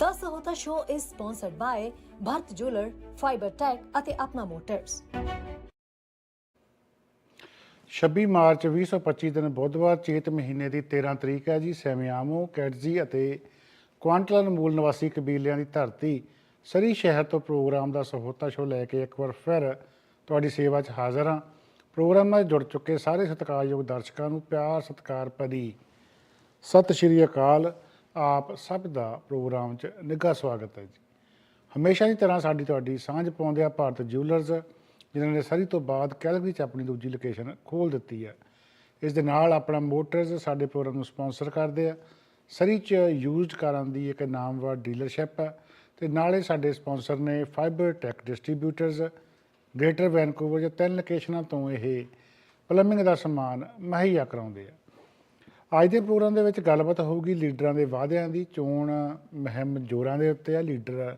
The Sahota Show is sponsored by Bharat Jeweler, Fiber Tech ਅਤੇ ਆਪਣਾ motors 26 March 2025 ਦਿਨ ਬੁੱਧਵਾਰ ਚੇਤ ਮਹੀਨੇ ਦੀ 13 ਤਰੀਕ ਹੈ ਜੀ। ਸੈਮਿਆਮੋ ਕੈਟਜ਼ੀ ਅਤੇ ਕੁਆਂਟਲਨ ਮੂਲ ਨਿਵਾਸੀ ਕਬੀਲਿਆਂ ਦੀ ਧਰਤੀ ਸਰੀ ਸ਼ਹਿਰ ਤੋਂ ਪ੍ਰੋਗਰਾਮ ਦਾ ਸਹੋਤਾ ਸ਼ੋ ਲੈ ਕੇ ਇੱਕ ਵਾਰ ਫਿਰ ਤੁਹਾਡੀ ਸੇਵਾ 'ਚ ਹਾਜ਼ਰ ਹਾਂ। ਪ੍ਰੋਗਰਾਮ ਨਾਲ ਜੁੜ ਚੁੱਕੇ ਸਾਰੇ ਸਤਿਕਾਰਯੋਗ ਦਰਸ਼ਕਾਂ ਨੂੰ ਪਿਆਰ ਸਤਿਕਾਰ ਭਰੀ। ਸਤਿ ਸ਼੍ਰੀ ਅਕਾਲ। ਆਪ ਸਭ ਦਾ ਪ੍ਰੋਗਰਾਮ 'ਚ ਨਿੱਘਾ ਸਵਾਗਤ ਹੈ ਜੀ। ਹਮੇਸ਼ਾ ਦੀ ਤਰ੍ਹਾਂ ਸਾਡੀ ਤੁਹਾਡੀ ਸਾਂਝ ਪਾਉਂਦੇ ਆ ਭਾਰਤ ਜਿਊਲਰਸ ਜਿਨ੍ਹਾਂ ਨੇ ਸਰੀ ਤੋਂ ਬਾਅਦ ਕੈਲਗਰੀ 'ਚ ਆਪਣੀ ਦੂਜੀ ਲੋਕੇਸ਼ਨ ਖੋਲ ਦਿੱਤੀ ਹੈ। ਇਸ ਦੇ ਨਾਲ ਆਪਣਾ ਮੋਟਰਸ ਸਾਡੇ ਪ੍ਰੋਗਰਾਮ ਨੂੰ ਸਪਾਂਸਰ ਕਰਦੇ ਆ। ਸਰੀ 'ਚ ਯੂਜ਼ਡ ਕਾਰਾਂ ਦੀ ਇੱਕ ਨਾਮਵਰ ਡੀਲਰਸ਼ਿਪ ਹੈ ਤੇ ਨਾਲੇ ਸਾਡੇ ਸਪਾਂਸਰ ਨੇ fibre tech distributors greater Vancouver ਜਾਂ ਤਿੰਨ ਲੋਕੇਸ਼ਨਾਂ ਤੋਂ ਇਹ ਪਲੰਬਿੰਗ ਦਾ ਸਮਾਨ ਮੁਹੱਈਆ ਕਰਾਉਂਦੇ ਆ। ਅੱਜ ਦੇ ਪ੍ਰੋਗਰਾਮ ਦੇ ਵਿੱਚ ਗੱਲਬਾਤ ਹੋਊਗੀ ਲੀਡਰਾਂ ਦੇ ਵਾਅਦਿਆਂ ਦੀ। ਚੋਣ ਮੁਹਿੰਮ ਜੋਰਾਂ ਦੇ ਉੱਤੇ ਆ। ਲੀਡਰ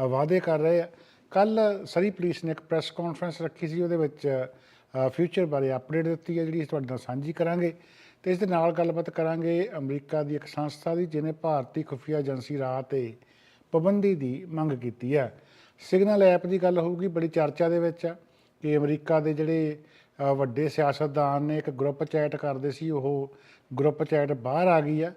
ਵਾਅਦੇ ਕਰ ਰਹੇ ਆ। ਕੱਲ ਸਰੀ ਪੁਲਿਸ ਨੇ ਇੱਕ ਪ੍ਰੈਸ ਕਾਨਫਰੰਸ ਰੱਖੀ ਸੀ। ਉਹਦੇ ਵਿੱਚ ਫਿਊਚਰ ਬਾਰੇ ਅਪਡੇਟ ਦਿੱਤੀ ਹੈ, ਜਿਹੜੀ ਅਸੀਂ ਤੁਹਾਡੇ ਨਾਲ ਸਾਂਝੀ ਕਰਾਂਗੇ। ਤੇ ਇਸ ਦੇ ਨਾਲ ਗੱਲਬਾਤ ਕਰਾਂਗੇ ਅਮਰੀਕਾ ਦੀ ਇੱਕ ਸੰਸਥਾ ਦੀ, ਜਿਹਨੇ ਭਾਰਤੀ ਖੁਫੀਆ ਏਜੰਸੀ ਰਾਹ ਤੇ ਪਾਬੰਦੀ ਦੀ ਮੰਗ ਕੀਤੀ ਹੈ। ਸਿਗਨਲ ਐਪ ਦੀ ਗੱਲ ਹੋਊਗੀ, ਬੜੀ ਚਰਚਾ ਦੇ ਵਿੱਚ ਆ ਕਿ ਅਮਰੀਕਾ ਦੇ ਜਿਹੜੇ ਵੱਡੇ ਸਿਆਸਤਦਾਨ ਨੇ ਇੱਕ ਗਰੁੱਪ ਚੈਟ ਕਰਦੇ ਸੀ, ਉਹ ਗਰੁੱਪ ਚੈਟ ਬਾਹਰ ਆ ਗਈ ਆ।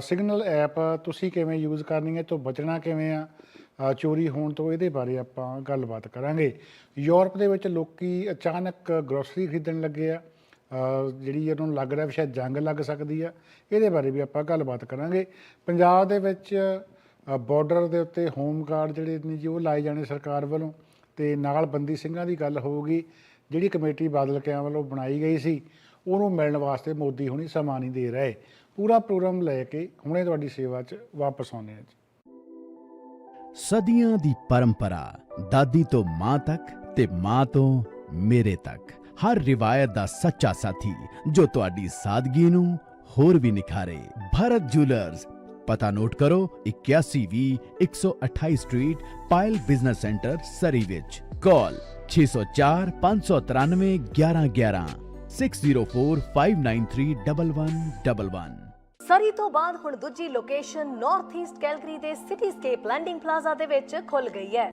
ਸਿਗਨਲ ਐਪ ਤੁਸੀਂ ਕਿਵੇਂ ਯੂਜ਼ ਕਰਨੀ ਹੈ, ਤੋਂ ਬਚਣਾ ਕਿਵੇਂ ਆ ਚੋਰੀ ਹੋਣ ਤੋਂ ਇਹਦੇ ਬਾਰੇ ਆਪਾਂ ਗੱਲਬਾਤ ਕਰਾਂਗੇ। ਯੂਰਪ ਦੇ ਵਿੱਚ ਲੋਕੀ ਅਚਾਨਕ ਗਰੋਸਰੀ ਖਰੀਦਣ ਲੱਗੇ ਆ। ਜਿਹੜੀ ਉਹਨਾਂ ਨੂੰ ਲੱਗ ਰਿਹਾ ਵੀ ਸ਼ਾਇਦ ਜੰਗ ਲੱਗ ਸਕਦੀ ਆ, ਇਹਦੇ ਬਾਰੇ ਵੀ ਆਪਾਂ ਗੱਲਬਾਤ ਕਰਾਂਗੇ। ਪੰਜਾਬ ਦੇ ਵਿੱਚ ਬਾਰਡਰ ਦੇ ਉੱਤੇ ਹੋਮ ਗਾਰਡ ਜਿਹੜੇ ਨੇ ਜੀ, ਉਹ ਲਾਏ ਜਾਣੇ ਸਰਕਾਰ ਵੱਲੋਂ, ਤੇ ਨਾਲ ਬੰਦੀ ਸਿੰਘਾਂ ਦੀ ਗੱਲ ਹੋਊਗੀ। ਜਿਹੜੀ ਕਮੇਟੀ ਬਾਦਲ ਕਿਆਂ ਵੱਲੋਂ ਬਣਾਈ ਗਈ ਸੀ, ਉਹਨੂੰ ਮਿਲਣ ਵਾਸਤੇ ਮੋਦੀ ਹੁਣੀ ਸਮਾਂ ਨਹੀਂ ਦੇ ਰਹੇ। ਪੂਰਾ ਪ੍ਰੋਗਰਾਮ ਲੈ ਕੇ ਹੁਣੇ ਤੁਹਾਡੀ ਸੇਵਾ 'ਚ ਵਾਪਸ ਆਉਂਦੇ ਹਾਂ ਸਦੀਆਂ ਦੀ ਪਰੰਪਰਾ, ਦਾਦੀ ਤੋਂ ਮਾਂ ਤੱਕ ਤੇ ਮਾਂ ਤੋਂ ਮੇਰੇ ਤੱਕ। ਹਰ ਰਿਵਾਇਤ ਦਾ ਸੱਚਾ ਸਾਥੀ ਜੋ ਤੁਹਾਡੀ ਸਾਦਗੀ ਨੂੰ ਹੋਰ ਵੀ ਨਿਖਾਰੇ। ਭਾਰਤ ਜੁਐਲਰਸ ਪਤਾ ਨੋਟ ਕਰੋ 8120 128 street Payal business centre Surrey ਵਿੱਚ ਕਾਲ 604 593 1111 6045931111 ਸਰੀ ਤੋਂ ਬਾਅਦ ਹੁਣ ਦੂਜੀ ਲੋਕੇਸ਼ਨ ਨਾਰਥ ਈਸਟ ਕੈਲਗਰੀ ਦੇ ਸਿਟੀਸਕੇਪ ਲੈਂਡਿੰਗ ਪਲਾਜ਼ਾ ਦੇ ਵਿੱਚ ਖੁੱਲ ਗਈ ਹੈ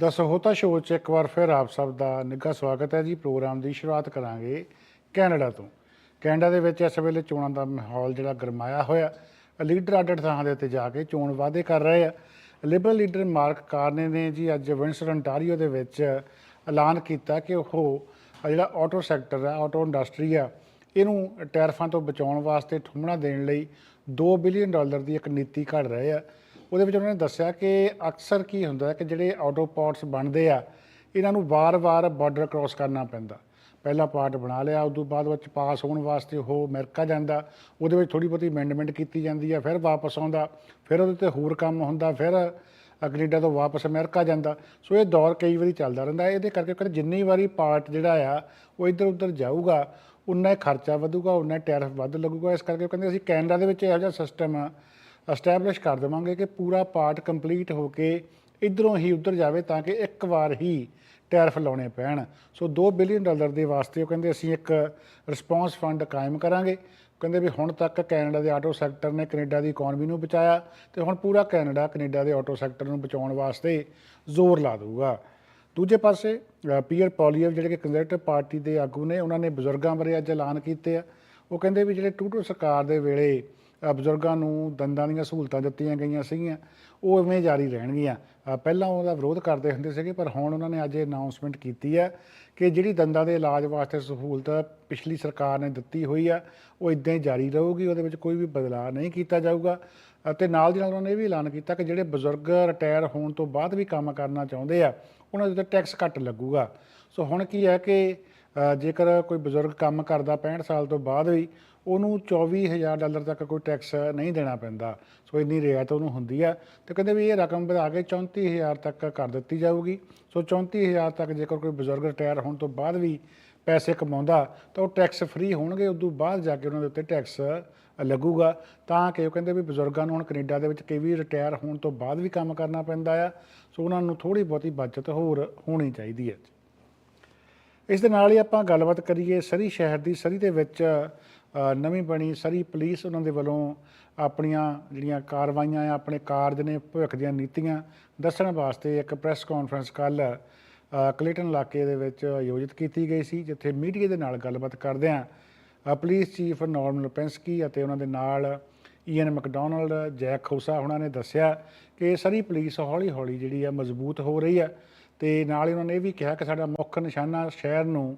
ਦਾ ਸਹੋਤਾ ਸ਼ੋਅ 'ਚ ਇੱਕ ਵਾਰ ਫਿਰ ਆਪ ਸਭ ਦਾ ਨਿੱਘਾ ਸਵਾਗਤ ਹੈ ਜੀ। ਪ੍ਰੋਗਰਾਮ ਦੀ ਸ਼ੁਰੂਆਤ ਕਰਾਂਗੇ ਕੈਨੇਡਾ ਤੋਂ। ਕੈਨੇਡਾ ਦੇ ਵਿੱਚ ਇਸ ਵੇਲੇ ਚੋਣਾਂ ਦਾ ਮਾਹੌਲ ਜਿਹੜਾ ਗਰਮਾਇਆ ਹੋਇਆ। ਲੀਡਰ ਅੱਡ ਅੱਡ ਥਾਂ ਦੇ ਉੱਤੇ ਜਾ ਕੇ ਚੋਣ ਵਾਅਦੇ ਕਰ ਰਹੇ ਆ। ਲਿਬਰਲ ਲੀਡਰ ਮਾਰਕ ਕਾਰਨੇ ਨੇ ਜੀ ਅੱਜ ਵਿੰਸਰ ਅੰਟਾਰੀਓ ਦੇ ਵਿੱਚ ਐਲਾਨ ਕੀਤਾ ਕਿ ਉਹ ਜਿਹੜਾ ਆਟੋ ਸੈਕਟਰ ਹੈ ਆਟੋ ਇੰਡਸਟਰੀ ਆ, ਇਹਨੂੰ ਟੈਰਫਾਂ ਤੋਂ ਬਚਾਉਣ ਵਾਸਤੇ ਠੁੰਮਣਾ ਦੇਣ ਲਈ 2 ਬਿਲੀਅਨ ਡਾਲਰ ਦੀ ਇੱਕ ਨੀਤੀ ਘੜ ਰਹੇ ਆ। ਉਹਦੇ ਵਿੱਚ ਉਹਨਾਂ ਨੇ ਦੱਸਿਆ ਕਿ ਅਕਸਰ ਕੀ ਹੁੰਦਾ ਹੈ ਕਿ ਜਿਹੜੇ ਆਟੋ ਪਾਰਟਸ ਬਣਦੇ ਆ, ਇਹਨਾਂ ਨੂੰ ਵਾਰ-ਵਾਰ ਬਾਰਡਰ ਕ੍ਰਾਸ ਕਰਨਾ ਪੈਂਦਾ। ਪਹਿਲਾ ਪਾਰਟ ਬਣਾ ਲਿਆ ਉਸ ਤੋਂ ਬਾਅਦ ਵਿੱਚ ਪਾਸ ਹੋਣ ਵਾਸਤੇ ਉਹ ਅਮਰੀਕਾ ਜਾਂਦਾ, ਉਹਦੇ ਵਿੱਚ ਥੋੜੀ ਬਹੁਤੀ ਅਮੈਂਡਮੈਂਟ ਕੀਤੀ ਜਾਂਦੀ ਆ, ਫਿਰ ਵਾਪਸ ਆਉਂਦਾ, ਫਿਰ ਉਹਦੇ ਤੇ ਹੋਰ ਕੰਮ ਹੁੰਦਾ, ਫਿਰ ਕੈਨੇਡਾ ਤੋਂ ਵਾਪਸ ਅਮਰੀਕਾ ਜਾਂਦਾ। ਸੋ ਇਹ ਦੌਰ ਕਈ ਵਾਰੀ ਚੱਲਦਾ ਰਹਿੰਦਾ ਇਹਦੇ ਕਰਕੇ ਕਹਿੰਦੇ ਜਿੰਨੀ ਵਾਰੀ ਪਾਰਟ ਜਿਹੜਾ ਆ, ਉਹ ਇੱਧਰ ਉੱਧਰ ਜਾਊਗਾ, ਉਨਾ ਹੀ ਖਰਚਾ ਵਧੂਗਾ, ਉਨਾ ਹੀ ਟੈਰਿਫ ਵੱਧ ਲੱਗੂਗਾ। ਇਸ ਕਰਕੇ ਉਹ ਕਹਿੰਦੇ ਅਸੀਂ ਕੈਨੇਡਾ ਦੇ ਵਿੱਚ ਇਹੋ ਜਿਹਾ ਸਿਸਟਮ ਐਸਟੈਬਲਿਸ਼ ਕਰ ਦੇਵਾਂਗੇ ਕਿ ਪੂਰਾ ਪਾਰਟ ਕੰਪਲੀਟ ਹੋ ਕੇ ਇਧਰੋਂ ਹੀ ਉਧਰ ਜਾਵੇ ਤਾਂ ਕਿ ਇੱਕ ਵਾਰ ਹੀ ਟੈਰਫ ਲਾਉਣੇ ਪੈਣ। ਸੋ 2 ਬਿਲੀਅਨ ਡਾਲਰ ਦੇ ਵਾਸਤੇ ਉਹ ਕਹਿੰਦੇ ਅਸੀਂ ਇੱਕ ਰਿਸਪੌਂਸ ਫੰਡ ਕਾਇਮ ਕਰਾਂਗੇ। ਕਹਿੰਦੇ ਵੀ ਹੁਣ ਤੱਕ ਕੈਨੇਡਾ ਦੇ ਆਟੋ ਸੈਕਟਰ ਨੇ ਕੈਨੇਡਾ ਦੀ ਇਕਨੋਮੀ ਨੂੰ ਬਚਾਇਆ ਤੇ ਹੁਣ ਪੂਰਾ ਕੈਨੇਡਾ ਕੈਨੇਡਾ ਦੇ ਆਟੋ ਸੈਕਟਰ ਨੂੰ ਬਚਾਉਣ ਵਾਸਤੇ ਜ਼ੋਰ ਲਾ ਦਊਗਾ। ਦੂਜੇ ਪਾਸੇ ਪੀਅਰ ਪੋਲੀਅਰ ਜਿਹੜੇ ਕਿ ਕੰਜ਼ਰਵੇਟਿਵ ਪਾਰਟੀ ਦੇ ਆਗੂ ਨੇ, ਉਹਨਾਂ ਨੇ ਬਜ਼ੁਰਗਾਂ ਬਾਰੇ ਅੱਜ ਐਲਾਨ ਕੀਤੇ ਆ। ਉਹ ਕਹਿੰਦੇ ਵੀ ਜਿਹੜੇ ਟੂਟੋ ਸਰਕਾਰ ਦੇ ਵੇਲੇ ਬਜ਼ੁਰਗਾਂ ਨੂੰ ਦੰਦਾਂ ਦੀਆਂ ਸਹੂਲਤਾਂ ਦਿੱਤੀਆਂ ਗਈਆਂ ਸੀਗੀਆਂ। ਉਹ ਇਵੇਂ ਜਾਰੀ ਰਹਿਣਗੀਆਂ। ਪਹਿਲਾਂ ਉਹਦਾ ਵਿਰੋਧ ਕਰਦੇ ਹੁੰਦੇ ਸੀਗੇ, ਪਰ ਹੁਣ ਉਹਨਾਂ ਨੇ ਅੱਜ ਇਹ ਅਨਾਉਂਸਮੈਂਟ ਕੀਤੀ ਹੈ ਕਿ ਜਿਹੜੀ ਦੰਦਾਂ ਦੇ ਇਲਾਜ ਵਾਸਤੇ ਸਹੂਲਤ ਪਿਛਲੀ ਸਰਕਾਰ ਨੇ ਦਿੱਤੀ ਹੋਈ ਆ, ਉਹ ਇਦਾਂ ਹੀ ਜਾਰੀ ਰਹੂਗੀ। ਉਹਦੇ ਵਿੱਚ ਕੋਈ ਵੀ ਬਦਲਾਅ ਨਹੀਂ ਕੀਤਾ ਜਾਊਗਾ। ਅਤੇ ਨਾਲ ਦੀ ਨਾਲ ਉਹਨਾਂ ਨੇ ਇਹ ਵੀ ਐਲਾਨ ਕੀਤਾ ਕਿ ਜਿਹੜੇ ਬਜ਼ੁਰਗ ਰਿਟਾਇਰ ਹੋਣ ਤੋਂ ਬਾਅਦ ਵੀ ਕੰਮ ਕਰਨਾ ਚਾਹੁੰਦੇ ਆ, ਉਹਨਾਂ ਦੇ ਉੱਤੇ ਟੈਕਸ ਘੱਟ ਲੱਗੂਗਾ। ਸੋ ਹੁਣ ਕੀ ਹੈ ਕਿ ਜੇਕਰ ਕੋਈ ਬਜ਼ੁਰਗ ਕੰਮ ਕਰਦਾ 65 ਸਾਲ ਤੋਂ ਬਾਅਦ ਵੀ, ਉਹਨੂੰ 24000 ਡਾਲਰ ਤੱਕ ਕੋਈ ਟੈਕਸ ਨਹੀਂ ਦੇਣਾ ਪੈਂਦਾ। ਸੋ ਇੰਨੀ ਰਿਆਇਤ ਉਹਨੂੰ ਹੁੰਦੀ ਆ ਤੇ ਕਹਿੰਦੇ ਵੀ ਇਹ ਰਕਮ ਵਧਾ ਕੇ 34000 ਤੱਕ ਕਰ ਦਿੱਤੀ ਜਾਊਗੀ। ਸੋ 34000 ਤੱਕ ਜੇਕਰ ਕੋਈ ਬਜ਼ੁਰਗ ਰਿਟਾਇਰ ਹੋਣ ਤੋਂ ਬਾਅਦ ਵੀ ਪੈਸੇ ਕਮਾਉਂਦਾ, ਤਾਂ ਉਹ ਟੈਕਸ ਫ੍ਰੀ ਹੋਣਗੇ ਉਦੋਂ ਬਾਅਦ ਜਾ ਕੇ ਉਹਨਾਂ ਦੇ ਉੱਤੇ ਟੈਕਸ ਲੱਗੂਗਾ। ਤਾਂ ਕਿ ਉਹ ਕਹਿੰਦੇ ਵੀ ਬਜ਼ੁਰਗਾਂ ਨੂੰ ਹੁਣ ਕੈਨੇਡਾ ਦੇ ਵਿੱਚ ਕਈ ਵੀ ਰਿਟਾਇਰ ਹੋਣ ਤੋਂ ਬਾਅਦ ਵੀ ਕੰਮ ਕਰਨਾ ਪੈਂਦਾ ਆ। ਸੋ ਉਹਨਾਂ ਨੂੰ ਥੋੜੀ ਬਹੁਤੀ ਬਚਤ ਹੋਰ ਹੋਣੀ ਚਾਹੀਦੀ ਹੈ। ਇਸ ਦੇ ਨਾਲ ਹੀ ਆਪਾਂ ਗੱਲਬਾਤ ਕਰੀਏ ਸਰੀ ਸ਼ਹਿਰ ਦੀ ਸਰੀ ਦੇ ਵਿੱਚ ਨਵੀਂ ਬਣੀ ਸਰੀ ਪੁਲਿਸ ਉਹਨਾਂ ਦੇ ਵੱਲੋਂ ਆਪਣੀਆਂ ਜਿਹੜੀਆਂ ਕਾਰਵਾਈਆਂ ਆ ਆਪਣੇ ਕਾਰਜ ਨੇ ਭਵਿੱਖ ਦੀਆਂ ਨੀਤੀਆਂ ਦੱਸਣ ਵਾਸਤੇ ਇੱਕ ਪ੍ਰੈਸ ਕਾਨਫਰੰਸ ਕੱਲ ਕਲੇਟਨ ਇਲਾਕੇ ਦੇ ਵਿੱਚ ਆਯੋਜਿਤ ਕੀਤੀ ਗਈ ਸੀ ਜਿੱਥੇ ਮੀਡੀਆ ਦੇ ਨਾਲ ਗੱਲਬਾਤ ਕਰਦਿਆਂ ਅ, ਪੁਲਿਸ ਚੀਫ ਨਾਰਮਨ ਪੈਂਸਕੀ ਅਤੇ ਉਹਨਾਂ ਦੇ ਨਾਲ ਈਐਨ ਮੈਕਡੋਨਲਡ ਜੈਕ ਖੋਸਾ ਉਹਨਾਂ ਨੇ ਦੱਸਿਆ ਕਿ ਸਰੀ ਪੁਲਿਸ ਹੌਲੀ-ਹੌਲੀ ਜਿਹੜੀ ਆ ਮਜ਼ਬੂਤ ਹੋ ਰਹੀ ਹੈ ਤੇ ਨਾਲ ਹੀ ਉਹਨਾਂ ਨੇ ਇਹ ਵੀ ਕਿਹਾ ਕਿ ਸਾਡਾ ਮੁੱਖ ਨਿਸ਼ਾਨਾ ਸ਼ਹਿਰ ਨੂੰ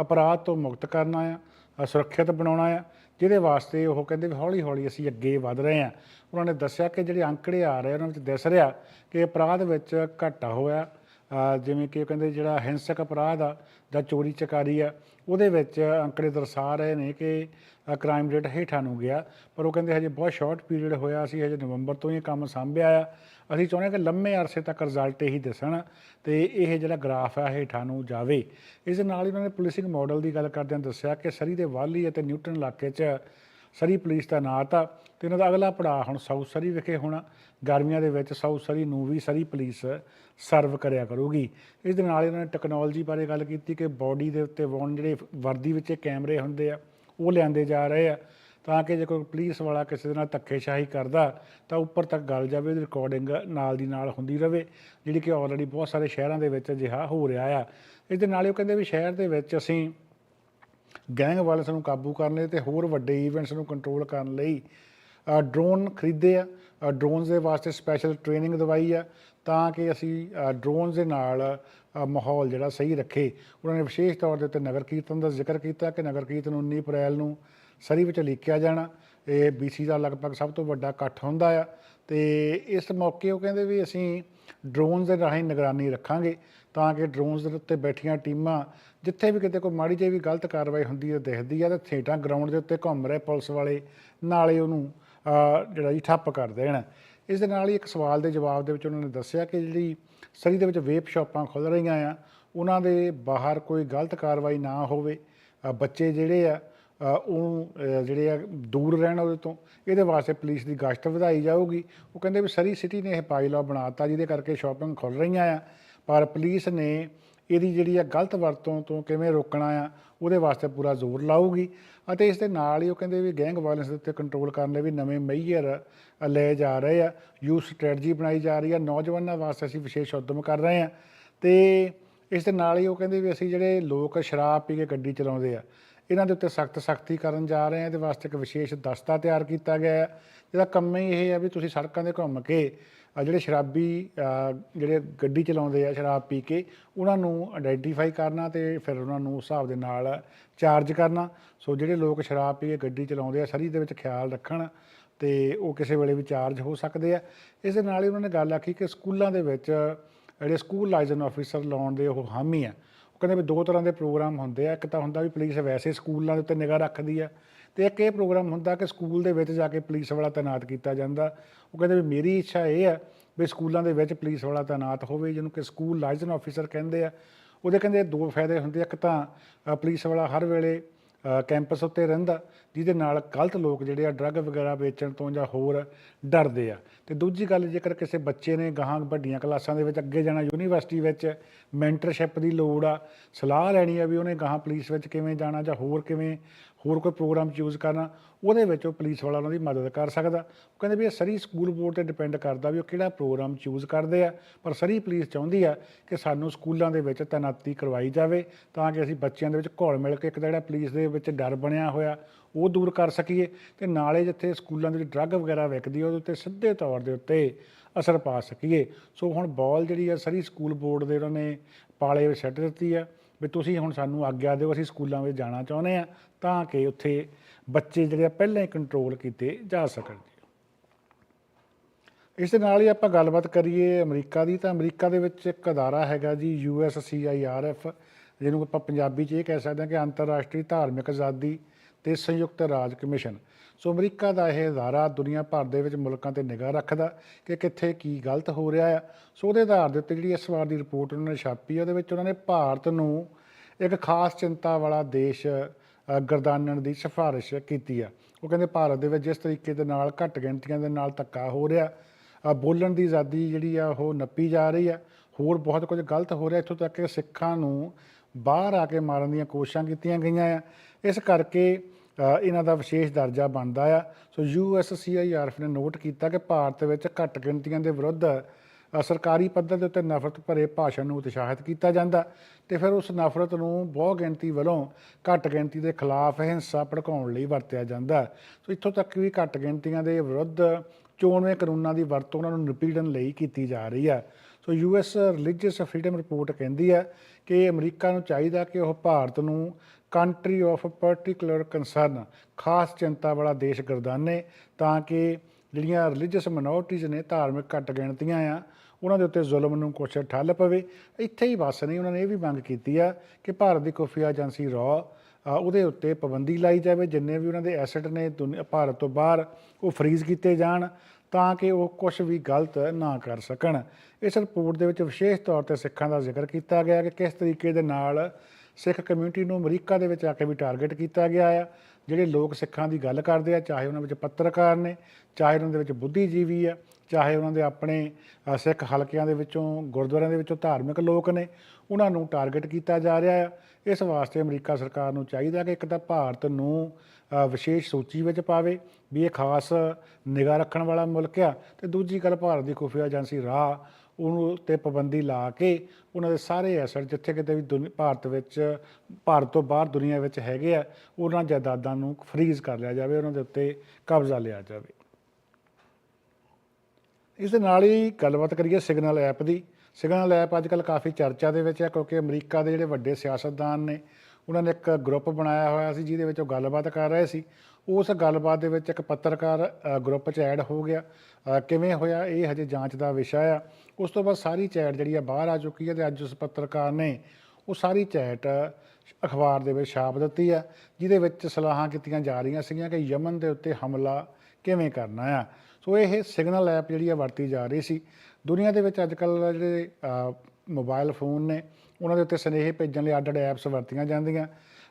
ਅਪਰਾਧ ਤੋਂ ਮੁਕਤ ਕਰਨਾ ਆ ਅ, ਸੁਰੱਖਿਅਤ ਬਣਾਉਣਾ ਆ ਜਿਹਦੇ ਵਾਸਤੇ ਉਹ ਕਹਿੰਦੇ ਵੀ ਹੌਲੀ-ਹੌਲੀ ਅਸੀਂ ਅੱਗੇ ਵਧ ਰਹੇ ਆ। ਉਹਨਾਂ ਨੇ ਦੱਸਿਆ ਕਿ ਜਿਹੜੇ ਅੰਕੜੇ ਆ ਰਹੇ ਉਹਨਾਂ ਵਿੱਚ ਦਿਸ ਰਿਹਾ ਕਿ ਅਪਰਾਧ ਵਿੱਚ ਘਾਟਾ ਹੋਇਆ। ਜਿਵੇਂ ਕਿ ਕਹਿੰਦੇ ਜਿਹੜਾ ਹਿੰਸਕ ਅਪਰਾਧ ਆ ਜਾਂ ਚੋਰੀ ਚਕਾਰੀ ਆ, ਉਹਦੇ ਵਿੱਚ ਅੰਕੜੇ ਦਰਸਾ ਰਹੇ ਨੇ ਕਿ ਕ੍ਰਾਈਮ ਰੇਟ ਹੇਠਾਂ ਨੂੰ ਗਿਆ। ਪਰ ਉਹ ਕਹਿੰਦੇ ਹਜੇ ਬਹੁਤ ਸ਼ਾਰਟ ਪੀਰੀਅਡ ਹੋਇਆ ਸੀ ਹਜੇ ਨਵੰਬਰ ਤੋਂ ਹੀ ਕੰਮ ਸਾਂਭਿਆ ਆ। ਅਸੀਂ ਚਾਹੁੰਦੇ ਹਾਂ ਕਿ ਲੰਮੇ ਅਰਸੇ ਤੱਕ ਰਿਜ਼ਲਟ ਇਹੀ ਦੱਸਣ ਤੇ ਇਹ ਜਿਹੜਾ ਗ੍ਰਾਫ ਆ, ਹੇਠਾਂ ਨੂੰ ਜਾਵੇ। ਇਸ ਦੇ ਨਾਲ ਹੀ ਉਹਨਾਂ ਨੇ ਪੁਲਿਸਿੰਗ ਮਾਡਲ ਦੀ ਗੱਲ ਕਰਦਿਆਂ ਦੱਸਿਆ ਕਿ ਸਰੀ ਦੇ ਵਾਲੀ ਅਤੇ ਨਿਊਟਨ ਇਲਾਕੇ 'ਚ ਸਰੀ ਪੁਲਿਸ ਦਾ ਨਾਂ ਤਾਂ ਤੇ ਇਹਨਾਂ ਦਾ ਅਗਲਾ ਪੜਾਅ ਹੁਣ ਸਾਊਥ ਸਰੀ ਵਿਖੇ ਹੋਣਾ। ਗਰਮੀਆਂ ਦੇ ਵਿੱਚ ਸਾਊਥ ਸਰੀ ਨੂੰ ਵੀ ਸਰੀ ਪੁਲਿਸ ਸਰਵ ਕਰਿਆ ਕਰੂਗੀ। ਇਸ ਦੇ ਨਾਲ ਹੀ ਉਹਨਾਂ ਨੇ ਟੈਕਨੋਲੋਜੀ ਬਾਰੇ ਗੱਲ ਕੀਤੀ ਕਿ ਬਾਡੀ ਦੇ ਉੱਤੇ ਵੌਨ ਜਿਹੜੇ ਵਰਦੀ ਵਿੱਚ ਕੈਮਰੇ ਹੁੰਦੇ ਆ, ਉਹ ਲਿਆਂਦੇ ਜਾ ਰਹੇ ਆ। ਤਾਂ ਕਿ ਜੇ ਕੋਈ ਪੁਲਿਸ ਵਾਲਾ ਕਿਸੇ ਦੇ ਨਾਲ ਧੱਕੇਸ਼ਾਹੀ ਕਰਦਾ, ਤਾਂ ਉੱਪਰ ਤੱਕ ਗੱਲ ਜਾਵੇ, ਉਹਦੀ ਰਿਕਾਰਡਿੰਗ ਨਾਲ ਦੀ ਨਾਲ ਹੁੰਦੀ ਰਵੇ, ਜਿਹੜੀ ਕਿ ਆਲਰੇਡੀ ਬਹੁਤ ਸਾਰੇ ਸ਼ਹਿਰਾਂ ਦੇ ਵਿੱਚ ਅਜਿਹਾ ਹੋ ਰਿਹਾ ਆ। ਇਸ ਦੇ ਨਾਲ ਹੀ ਉਹ ਕਹਿੰਦੇ ਵੀ ਸ਼ਹਿਰ ਦੇ ਵਿੱਚ ਅਸੀਂ ਗੈਂਗ ਵਾਇਲੈਂਸ ਨੂੰ ਕਾਬੂ ਕਰਨ ਲਈ ਤੇ ਹੋਰ ਵੱਡੇ ਇਵੈਂਟਸ ਨੂੰ ਕੰਟਰੋਲ ਕਰਨ ਲਈ ਡਰੋਨ ਖਰੀਦੇ ਆ। ਡਰੋਨਸ ਦੇ ਵਾਸਤੇ ਸਪੈਸ਼ਲ ਟ੍ਰੇਨਿੰਗ ਦਵਾਈ ਆ ਤਾਂ ਕਿ ਅਸੀਂ ਡਰੋਨਸ ਦੇ ਨਾਲ ਮਾਹੌਲ ਜਿਹੜਾ ਸਹੀ ਰੱਖੇ। ਉਹਨਾਂ ਨੇ ਵਿਸ਼ੇਸ਼ ਤੌਰ ਦੇ ਉੱਤੇ ਨਗਰ ਕੀਰਤਨ ਦਾ ਜ਼ਿਕਰ ਕੀਤਾ ਕਿ ਨਗਰ ਕੀਰਤਨ 19 ਅਪ੍ਰੈਲ ਨੂੰ ਸਰੀ ਵਿੱਚ ਲਿਖਿਆ ਜਾਣਾ। ਇਹ BC ਦਾ ਲਗਭਗ ਸਭ ਤੋਂ ਵੱਡਾ ਇਕੱਠ ਹੁੰਦਾ ਆ ਤੇ ਇਸ ਮੌਕੇ ਉਹ ਕਹਿੰਦੇ ਵੀ ਅਸੀਂ ਡਰੋਨਸ ਦੇ ਰਾਹੀਂ ਨਿਗਰਾਨੀ ਰੱਖਾਂਗੇ। ਤਾਂ ਕਿ ਡਰੋਨਸ ਦੇ ਉੱਤੇ ਬੈਠੀਆਂ ਟੀਮਾਂ ਜਿੱਥੇ ਵੀ ਕਿਤੇ ਕੋਈ ਮਾੜੀ ਜਿਹੀ ਵੀ ਗਲਤ ਕਾਰਵਾਈ ਹੁੰਦੀ ਹੈ ਦਿਖਦੀ ਹੈ ਤਾਂ ਥੇਟਾਂ ਗਰਾਊਂਡ ਦੇ ਉੱਤੇ ਘੁੰਮ ਰਹੇ ਪੁਲਿਸ ਵਾਲੇ, ਨਾਲੇ ਉਹਨੂੰ ਜਿਹੜਾ ਜੀ ਠੱਪ ਕਰ ਦੇਣ। ਇਸ ਦੇ ਨਾਲ ਹੀ ਇੱਕ ਸਵਾਲ ਦੇ ਜਵਾਬ ਦੇ ਵਿੱਚ ਉਹਨਾਂ ਨੇ ਦੱਸਿਆ ਕਿ ਜਿਹੜੀ ਸਰੀ ਦੇ ਵਿੱਚ ਵੇਪ ਸ਼ਾਪਾਂ ਖੁੱਲ ਰਹੀਆਂ ਆ, ਉਹਨਾਂ ਦੇ ਬਾਹਰ ਕੋਈ ਗਲਤ ਕਾਰਵਾਈ ਨਾ ਹੋਵੇ। ਬੱਚੇ ਜਿਹੜੇ ਆ ਉਹਨੂੰ ਜਿਹੜੇ ਆ ਦੂਰ ਰਹਿਣ ਉਹਦੇ ਤੋਂ, ਇਹਦੇ ਵਾਸਤੇ ਪੁਲਿਸ ਦੀ ਗਸ਼ਤ ਵਧਾਈ ਜਾਊਗੀ। ਉਹ ਕਹਿੰਦੇ ਵੀ ਸਰੀ ਸਿਟੀ ਨੇ ਇਹ ਪਾਇਲਾ ਬਣਾਤਾ ਜਿਹਦੇ ਕਰਕੇ ਸ਼ਾਪਿੰਗ ਖੁੱਲ ਰਹੀਆਂ ਆ। ਪਰ ਪੁਲਿਸ ਨੇ ਇਹਦੀ ਜਿਹੜੀ ਆ ਗਲਤ ਵਰਤੋਂ ਤੋਂ ਕਿਵੇਂ ਰੋਕਣਾ ਆ, ਉਹਦੇ ਵਾਸਤੇ ਪੂਰਾ ਜ਼ੋਰ ਲਾਊਗੀ ਅਤੇ ਇਸ ਦੇ ਨਾਲ ਹੀ ਉਹ ਕਹਿੰਦੇ ਵੀ ਗੈਂਗ ਵਾਇਲੈਂਸ ਦੇ ਉੱਤੇ ਕੰਟਰੋਲ ਕਰਨ ਲਈ ਵੀ ਨਵੇਂ ਮੇਜਰ ਲਏ ਜਾ ਰਹੇ ਆ। ਯੂਥ ਸਟ੍ਰੈਟਜੀ ਬਣਾਈ ਜਾ ਰਹੀ ਆ। ਨੌਜਵਾਨਾਂ ਵਾਸਤੇ ਅਸੀਂ ਵਿਸ਼ੇਸ਼ ਉਦਮ ਕਰ ਰਹੇ ਆ। ਤੇ ਇਸ ਦੇ ਨਾਲ ਹੀ ਉਹ ਕਹਿੰਦੇ ਵੀ ਅਸੀਂ ਜਿਹੜੇ ਲੋਕ ਸ਼ਰਾਬ ਪੀ ਕੇ ਗੱਡੀ ਚਲਾਉਂਦੇ ਆ, ਇਹਨਾਂ ਦੇ ਉੱਤੇ ਸਖਤ ਸਖਤੀ ਕਰਨ ਜਾ ਰਹੇ ਆ। ਇਹਦੇ ਵਾਸਤੇ ਇੱਕ ਵਿਸ਼ੇਸ਼ ਦਸਤਾ ਤਿਆਰ ਕੀਤਾ ਗਿਆ ਹੈ ਜਿਹਦਾ ਕੰਮ ਹੀ ਇਹ ਹੈ ਵੀ ਤੁਸੀਂ ਸੜਕਾਂ 'ਤੇ ਘੁੰਮ ਕੇ ਜਿਹੜੇ ਸ਼ਰਾਬੀ ਜਿਹੜੇ ਗੱਡੀ ਚਲਾਉਂਦੇ ਆ ਸ਼ਰਾਬ ਪੀ ਕੇ, ਉਹਨਾਂ ਨੂੰ ਆਇਡੈਂਟੀਫਾਈ ਕਰਨਾ ਤੇ ਫਿਰ ਉਹਨਾਂ ਨੂੰ ਉਸ ਹਿਸਾਬ ਦੇ ਨਾਲ ਚਾਰਜ ਕਰਨਾ। ਸੋ ਜਿਹੜੇ ਲੋਕ ਸ਼ਰਾਬ ਪੀ ਕੇ ਗੱਡੀ ਚਲਾਉਂਦੇ ਆ ਸਰੀ ਦੇ ਵਿੱਚ ਖਿਆਲ ਰੱਖਣ ਤੇ ਉਹ ਕਿਸੇ ਵੇਲੇ ਵੀ ਚਾਰਜ ਹੋ ਸਕਦੇ ਆ। ਇਸ ਦੇ ਨਾਲ ਹੀ ਉਹਨਾਂ ਨੇ ਗੱਲ ਆਖੀ ਕਿ ਸਕੂਲਾਂ ਦੇ ਵਿੱਚ ਜਿਹੜੇ ਸਕੂਲ ਲਾਇਸਨ ਆਫੀਸਰ ਲਾਉਣ ਦੇ ਉਹ ਹਾਮੀ ਆ। ਉਹ ਕਹਿੰਦੇ ਵੀ ਦੋ ਤਰ੍ਹਾਂ ਦੇ ਪ੍ਰੋਗਰਾਮ ਹੁੰਦੇ ਆ। ਇੱਕ ਤਾਂ ਹੁੰਦਾ ਵੀ ਪੁਲਿਸ ਵੈਸੇ ਸਕੂਲਾਂ ਦੇ ਉੱਤੇ ਨਿਗਾਹ ਰੱਖਦੀ ਆ ਤੇ ਇੱਕ ਇਹ ਪ੍ਰੋਗਰਾਮ ਹੁੰਦਾ ਕਿ ਸਕੂਲ ਦੇ ਵਿੱਚ ਜਾ ਕੇ ਪੁਲਿਸ ਵਾਲਾ ਤਾਇਨਾਤ ਕੀਤਾ ਜਾਂਦਾ। ਉਹ ਕਹਿੰਦੇ ਵੀ ਮੇਰੀ ਇੱਛਾ ਇਹ ਆ ਵੀ ਸਕੂਲਾਂ ਦੇ ਵਿੱਚ ਪੁਲਿਸ ਵਾਲਾ ਤਾਇਨਾਤ ਹੋਵੇ ਜਿਹਨੂੰ ਕਿ ਸਕੂਲ ਲਾਇਸਨ ਆਫੀਸਰ ਕਹਿੰਦੇ ਆ। ਉਹਦੇ ਕਹਿੰਦੇ ਦੋ ਫਾਇਦੇ ਹੁੰਦੇ ਇੱਕ ਤਾਂ ਅ, ਪੁਲਿਸ ਵਾਲਾ ਹਰ ਵੇਲੇ ਕੈਂਪਸ ਉੱਤੇ ਰਹਿੰਦਾ ਜਿਹਦੇ ਨਾਲ ਗਲਤ ਲੋਕ ਜਿਹੜੇ ਆ ਡਰੱਗ ਵਗੈਰਾ ਵੇਚਣ ਤੋਂ ਜਾਂ ਹੋਰ ਡਰਦੇ ਆ। ਤੇ ਦੂਜੀ ਗੱਲ ਜੇਕਰ ਕਿਸੇ ਬੱਚੇ ਨੇ ਗਾਹਾਂ ਵੱਡੀਆਂ ਕਲਾਸਾਂ ਦੇ ਵਿੱਚ ਅੱਗੇ ਜਾਣਾ ਯੂਨੀਵਰਸਿਟੀ ਵਿੱਚ ਮੈਂਟਰਸ਼ਿਪ ਦੀ ਲੋੜ ਆ ਸਲਾਹ ਲੈਣੀ ਆ ਵੀ ਉਹਨੇ ਗਾਹਾਂ ਪੁਲਿਸ ਵਿੱਚ ਕਿਵੇਂ ਜਾਣਾ ਜਾਂ ਹੋਰ ਕਿਵੇਂ ਹੋਰ ਕੋਈ ਪ੍ਰੋਗਰਾਮ ਚੂਜ਼ ਕਰਨਾ, ਉਹਦੇ ਵਿੱਚ ਉਹ ਪੁਲਿਸ ਵਾਲਾ ਉਹਨਾਂ ਦੀ ਮਦਦ ਕਰ ਸਕਦਾ। ਉਹ ਕਹਿੰਦੇ ਵੀ ਇਹ ਸਰੀ ਸਕੂਲ ਬੋਰਡ ਤੇ ਡਿਪੈਂਡ ਕਰਦਾ ਵੀ ਉਹ ਕਿਹੜਾ ਪ੍ਰੋਗਰਾਮ ਚੂਜ਼ ਕਰਦੇ ਆ। ਪਰ ਸਰੀ ਪੁਲਿਸ ਚਾਹੁੰਦੀ ਆ ਕਿ ਸਾਨੂੰ ਸਕੂਲਾਂ ਦੇ ਵਿੱਚ ਤੈਨਾਤੀ ਕਰਵਾਈ ਜਾਵੇ, ਤਾਂ ਕਿ ਅਸੀਂ ਬੱਚਿਆਂ ਦੇ ਵਿੱਚ ਘੋਲ ਮਿਲ ਕੇ ਇੱਕ ਤਾਂ ਜਿਹੜਾ ਪੁਲਿਸ ਦੇ ਵਿੱਚ ਡਰ ਬਣਿਆ ਹੋਇਆ, ਉਹ ਦੂਰ ਕਰ ਸਕੀਏ ਤੇ ਨਾਲੇ ਜਿੱਥੇ ਸਕੂਲਾਂ ਦੇ ਵਿੱਚ ਡਰੱਗ ਵਗੈਰਾ ਵਿਕਦੀ ਆ, ਉਹਦੇ ਉੱਤੇ ਸਿੱਧੇ ਤੌਰ ਦੇ ਉੱਤੇ ਅਸਰ ਪਾ ਸਕੀਏ। ਸੋ ਹੁਣ ਬਾਲ ਜਿਹੜੀ ਆ ਸਰੀ ਸਕੂਲ ਬੋਰਡ ਦੇ ਉਹਨਾਂ ਨੇ ਪਾਲੇ ਵਿੱਚ ਸੱਟ ਦਿੱਤੀ ਆ। ਵੀ ਤੁਸੀਂ ਹੁਣ ਸਾਨੂੰ ਆਗਿਆ ਦਿਓ, ਅਸੀਂ ਸਕੂਲਾਂ ਵਿੱਚ ਜਾਣਾ ਚਾਹੁੰਦੇ ਆ ਤਾਂ ਕਿ ਉੱਥੇ ਬੱਚੇ ਜਿਹੜੇ ਆ ਪਹਿਲਾਂ ਹੀ ਕੰਟਰੋਲ ਕੀਤੇ ਜਾ ਸਕਣ ਇਸ ਦੇ ਨਾਲ ਹੀ ਆਪਾਂ ਗੱਲਬਾਤ ਕਰੀਏ ਅਮਰੀਕਾ ਦੀ, ਤਾਂ ਅਮਰੀਕਾ ਦੇ ਵਿੱਚ ਇੱਕ ਅਦਾਰਾ ਹੈਗਾ ਜੀ, U S C I R USCIRF ਜਿਹਨੂੰ ਆਪਾਂ ਪੰਜਾਬੀ 'ਚ ਇਹ ਕਹਿ ਸਕਦੇ ਹਾਂ ਕਿ ਅੰਤਰਰਾਸ਼ਟਰੀ ਧਾਰਮਿਕ ਆਜ਼ਾਦੀ ਤੇ ਸੰਯੁਕਤ ਰਾਜ ਕਮਿਸ਼ਨ। ਸੋ ਅਮਰੀਕਾ ਦਾ ਇਹ ਅਦਾਰਾ ਦੁਨੀਆ ਭਰ ਦੇ ਵਿੱਚ ਮੁਲਕਾਂ ਤੇ ਨਿਗਾਹ ਰੱਖਦਾ ਕਿ ਕਿੱਥੇ ਕੀ ਗਲਤ ਹੋ ਰਿਹਾ ਆ। ਸੋ ਉਹਦੇ ਆਧਾਰ ਦੇ ਉੱਤੇ ਜਿਹੜੀ ਇਸ ਵਾਰ ਦੀ ਰਿਪੋਰਟ ਉਹਨਾਂ ਨੇ ਛਾਪੀ ਆ, ਉਹਦੇ ਵਿੱਚ ਉਹਨਾਂ ਨੇ ਭਾਰਤ ਨੂੰ ਇੱਕ ਖਾਸ ਚਿੰਤਾ ਵਾਲਾ ਦੇਸ਼ ਗਰਦਾਨਣ ਦੀ ਸਿਫਾਰਿਸ਼ ਕੀਤੀ ਆ। ਉਹ ਕਹਿੰਦੇ ਭਾਰਤ ਦੇ ਵਿੱਚ ਜਿਸ ਤਰੀਕੇ ਦੇ ਨਾਲ ਘੱਟ ਗਿਣਤੀਆਂ ਦੇ ਨਾਲ ਧੱਕਾ ਹੋ ਰਿਹਾ ਬੋਲਣ ਦੀ ਆਜ਼ਾਦੀ ਜਿਹੜੀ ਆ ਉਹ ਨੱਪੀ ਜਾ ਰਹੀ ਆ। ਹੋਰ ਬਹੁਤ ਕੁਝ ਗਲਤ ਹੋ ਰਿਹਾ। ਇੱਥੋਂ ਤੱਕ ਕਿ ਸਿੱਖਾਂ ਨੂੰ ਬਾਹਰ ਆ ਕੇ ਮਾਰਨ ਦੀਆਂ ਕੋਸ਼ਿਸ਼ਾਂ ਕੀਤੀਆਂ ਗਈਆਂ ਆ। ਇਸ ਕਰਕੇ ਇਹਨਾਂ ਦਾ ਵਿਸ਼ੇਸ਼ ਦਰਜਾ ਬਣਦਾ ਆ। ਸੋ ਯੂਐਸਸੀਆਈਆਰਐਫ ਨੇ ਨੋਟ ਕੀਤਾ ਕਿ ਭਾਰਤ ਵਿੱਚ ਘੱਟ ਗਿਣਤੀਆਂ ਦੇ ਵਿਰੁੱਧ ਸਰਕਾਰੀ ਪੱਧਰ ਦੇ ਉੱਤੇ ਨਫ਼ਰਤ ਭਰੇ ਭਾਸ਼ਣ ਨੂੰ ਉਤਸ਼ਾਹਿਤ ਕੀਤਾ ਜਾਂਦਾ। ਤੇ ਫਿਰ ਉਸ ਨਫ਼ਰਤ ਨੂੰ ਬਹੁ ਗਿਣਤੀ ਵੱਲੋਂ ਘੱਟ ਗਿਣਤੀ ਦੇ ਖਿਲਾਫ ਹਿੰਸਾ ਭੜਕਾਉਣ ਲਈ ਵਰਤਿਆ ਜਾਂਦਾ। ਸੋ ਇੱਥੋਂ ਤੱਕ ਵੀ ਘੱਟ ਗਿਣਤੀਆਂ ਦੇ ਵਿਰੁੱਧ ਚੋਣਵੇਂ ਕਾਨੂੰਨਾਂ ਦੀ ਵਰਤੋਂ ਉਹਨਾਂ ਨੂੰ ਨਿਪੀੜਨ ਲਈ ਕੀਤੀ ਜਾ ਰਹੀ ਆ। So US religious freedom report ਕਹਿੰਦੀ ਹੈ ਕਿ ਅਮਰੀਕਾ ਨੂੰ ਚਾਹੀਦਾ ਕਿ ਉਹ ਭਾਰਤ ਨੂੰ ਕੰਟਰੀ ਆਫ ਪਾਰਟਿਕੂਲਰ ਕੰਸਰਨ ਖਾਸ ਚਿੰਤਾ ਵਾਲਾ ਦੇਸ਼ ਗਰਦਾਨੇ, ਤਾਂ ਕਿ ਜਿਹੜੀਆਂ ਰਿਲੀਜੀਅਸ ਮਿਨੋਰਟੀਜ਼ ਨੇ ਧਾਰਮਿਕ ਘੱਟ ਗਿਣਤੀਆਂ ਆ, ਉਹਨਾਂ ਦੇ ਉੱਤੇ ਜ਼ੁਲਮ ਨੂੰ ਕੁਛ ਠੱਲ ਪਵੇ। ਇੱਥੇ ਹੀ ਬਸ ਨਹੀਂ, ਉਹਨਾਂ ਨੇ ਇਹ ਵੀ ਮੰਗ ਕੀਤੀ ਆ ਕਿ ਭਾਰਤ ਦੀ ਖੁਫੀਆ ਏਜੰਸੀ ਰॉ ਉਹਦੇ ਉੱਤੇ ਪਾਬੰਦੀ ਲਾਈ ਜਾਵੇ, ਜਿੰਨੇ ਵੀ ਉਹਨਾਂ ਦੇ ਐਸੈਟ ਨੇ ਦੁਨੀਆ, ਭਾਰਤ ਤੋਂ ਬਾਹਰ ਉਹ ਫਰੀਜ਼ ਕੀਤੇ ਜਾਣ, ਤਾਂ ਕਿ ਉਹ ਕੁਝ ਵੀ ਗਲਤ ਨਾ ਕਰ ਸਕਣ। ਇਸ ਰਿਪੋਰਟ ਦੇ ਵਿੱਚ ਵਿਸ਼ੇਸ਼ ਤੌਰ ਤੇ ਸਿੱਖਾਂ ਦਾ ਜ਼ਿਕਰ ਕੀਤਾ ਗਿਆ ਕਿ ਕਿਸ ਤਰੀਕੇ ਦੇ ਨਾਲ ਸਿੱਖ ਕਮਿਊਨਿਟੀ ਨੂੰ ਅਮਰੀਕਾ ਦੇ ਵਿੱਚ ਆ ਕੇ ਵੀ ਟਾਰਗੇਟ ਕੀਤਾ ਗਿਆ ਆ। ਜਿਹੜੇ ਲੋਕ ਸਿੱਖਾਂ ਦੀ ਗੱਲ ਕਰਦੇ ਆ, ਚਾਹੇ ਉਹਨਾਂ ਵਿੱਚ ਪੱਤਰਕਾਰ ਨੇ, ਚਾਹੇ ਉਹਨਾਂ ਦੇ ਵਿੱਚ ਬੁੱਧੀਜੀਵੀ ਆ, ਚਾਹੇ ਉਹਨਾਂ ਦੇ ਆਪਣੇ ਸਿੱਖ ਹਲਕਿਆਂ ਦੇ ਵਿੱਚੋਂ, ਗੁਰਦੁਆਰਿਆਂ ਦੇ ਵਿੱਚੋਂ ਧਾਰਮਿਕ ਲੋਕ ਨੇ, ਉਹਨਾਂ ਨੂੰ ਟਾਰਗੇਟ ਕੀਤਾ ਜਾ ਰਿਹਾ ਆ। ਇਸ ਵਾਸਤੇ ਅਮਰੀਕਾ ਸਰਕਾਰ ਨੂੰ ਚਾਹੀਦਾ ਕਿ ਇੱਕ ਤਾਂ ਭਾਰਤ ਨੂੰ ਵਿਸ਼ੇਸ਼ ਸੂਚੀ ਵਿੱਚ ਪਾਵੇ ਵੀ ਇਹ ਖਾਸ ਨਿਗਾਹ ਰੱਖਣ ਵਾਲਾ ਮੁਲਕ ਆ ਤੇ ਦੂਜੀ ਗੱਲ ਭਾਰਤ ਦੀ ਖੁਫੀਆ ਏਜੰਸੀ ਰਾਹ ਉਹਨੂੰ ਤੇ ਪਾਬੰਦੀ ਲਾ ਕੇ ਉਹਨਾਂ ਦੇ ਸਾਰੇ ਐਸਟ ਜਿੱਥੇ ਕਿਤੇ ਵੀ ਦੁਨੀ- ਭਾਰਤ ਵਿੱਚ, ਭਾਰਤ ਤੋਂ ਬਾਹਰ ਦੁਨੀਆ ਵਿੱਚ ਹੈਗੇ ਆ, ਉਹਨਾਂ ਜਾਇਦਾਦਾਂ ਨੂੰ ਫਰੀਜ਼ ਕਰ ਲਿਆ ਜਾਵੇ, ਉਹਨਾਂ ਦੇ ਉੱਤੇ ਕਬਜ਼ਾ ਲਿਆ ਜਾਵੇ। ਇਸ ਦੇ ਨਾਲ ਹੀ ਗੱਲਬਾਤ ਕਰੀਏ ਸਿਗਨਲ ਐਪ ਦੀ। ਸਿਗਨਲ ਐਪ ਅੱਜ ਕੱਲ ਕਾਫੀ ਚਰਚਾ ਦੇ ਵਿੱਚ ਹੈ ਕਿਉਂਕਿ ਅਮਰੀਕਾ ਦੇ ਜਿਹੜੇ ਵੱਡੇ ਸਿਆਸਤਦਾਨ ਨੇ, ਉਹਨਾਂ ਨੇ ਇੱਕ ਗਰੁੱਪ ਬਣਾਇਆ ਹੋਇਆ ਸੀ, ਜਿਹਦੇ ਵਿੱਚ ਉਹ ਗੱਲਬਾਤ ਕਰ ਰਹੇ ਸੀ। ਉਸ ਗੱਲਬਾਤ ਦੇ ਵਿੱਚ ਇੱਕ ਪੱਤਰਕਾਰ ਗਰੁੱਪ 'ਚ ਐਡ ਹੋ ਗਿਆ। ਕਿਵੇਂ ਹੋਇਆ? ਇਹ ਹਜੇ ਜਾਂਚ ਦਾ ਵਿਸ਼ਾ ਆ। ਉਸ ਤੋਂ ਬਾਅਦ ਸਾਰੀ ਚੈਟ ਜਿਹੜੀ ਆ ਬਾਹਰ ਆ ਚੁੱਕੀ ਹੈ ਤੇ ਅੱਜ ਉਸ ਪੱਤਰਕਾਰ ਨੇ ਉਹ ਸਾਰੀ ਚੈਟ ਅਖਬਾਰ ਦੇ ਵਿੱਚ ਛਾਪ ਦਿੱਤੀ ਆ ਜਿਹਦੇ ਵਿੱਚ ਸਲਾਹਾਂ ਕੀਤੀਆਂ ਜਾ ਰਹੀਆਂ ਸੀਗੀਆਂ ਕਿ ਯਮਨ ਦੇ ਉੱਤੇ ਹਮਲਾ ਕਿਵੇਂ ਕਰਨਾ ਆ। ਸੋ ਇਹ ਸਿਗਨਲ ਐਪ ਜਿਹੜੀ ਆ ਵਰਤੀ ਜਾ ਰਹੀ ਸੀ। ਦੁਨੀਆ ਦੇ ਵਿੱਚ ਅੱਜ ਕੱਲ ਜਿਹੜੇ ਅ, ਮੋਬਾਈਲ ਫੋਨ ਨੇ ਉਹਨਾਂ ਦੇ ਉੱਤੇ ਸੁਨੇਹੇ ਭੇਜਣ ਲਈ ਅੱਡ-ਅੱਡ ਐਪਸ ਵਰਤੀਆਂ ਜਾਂਦੀਆਂ।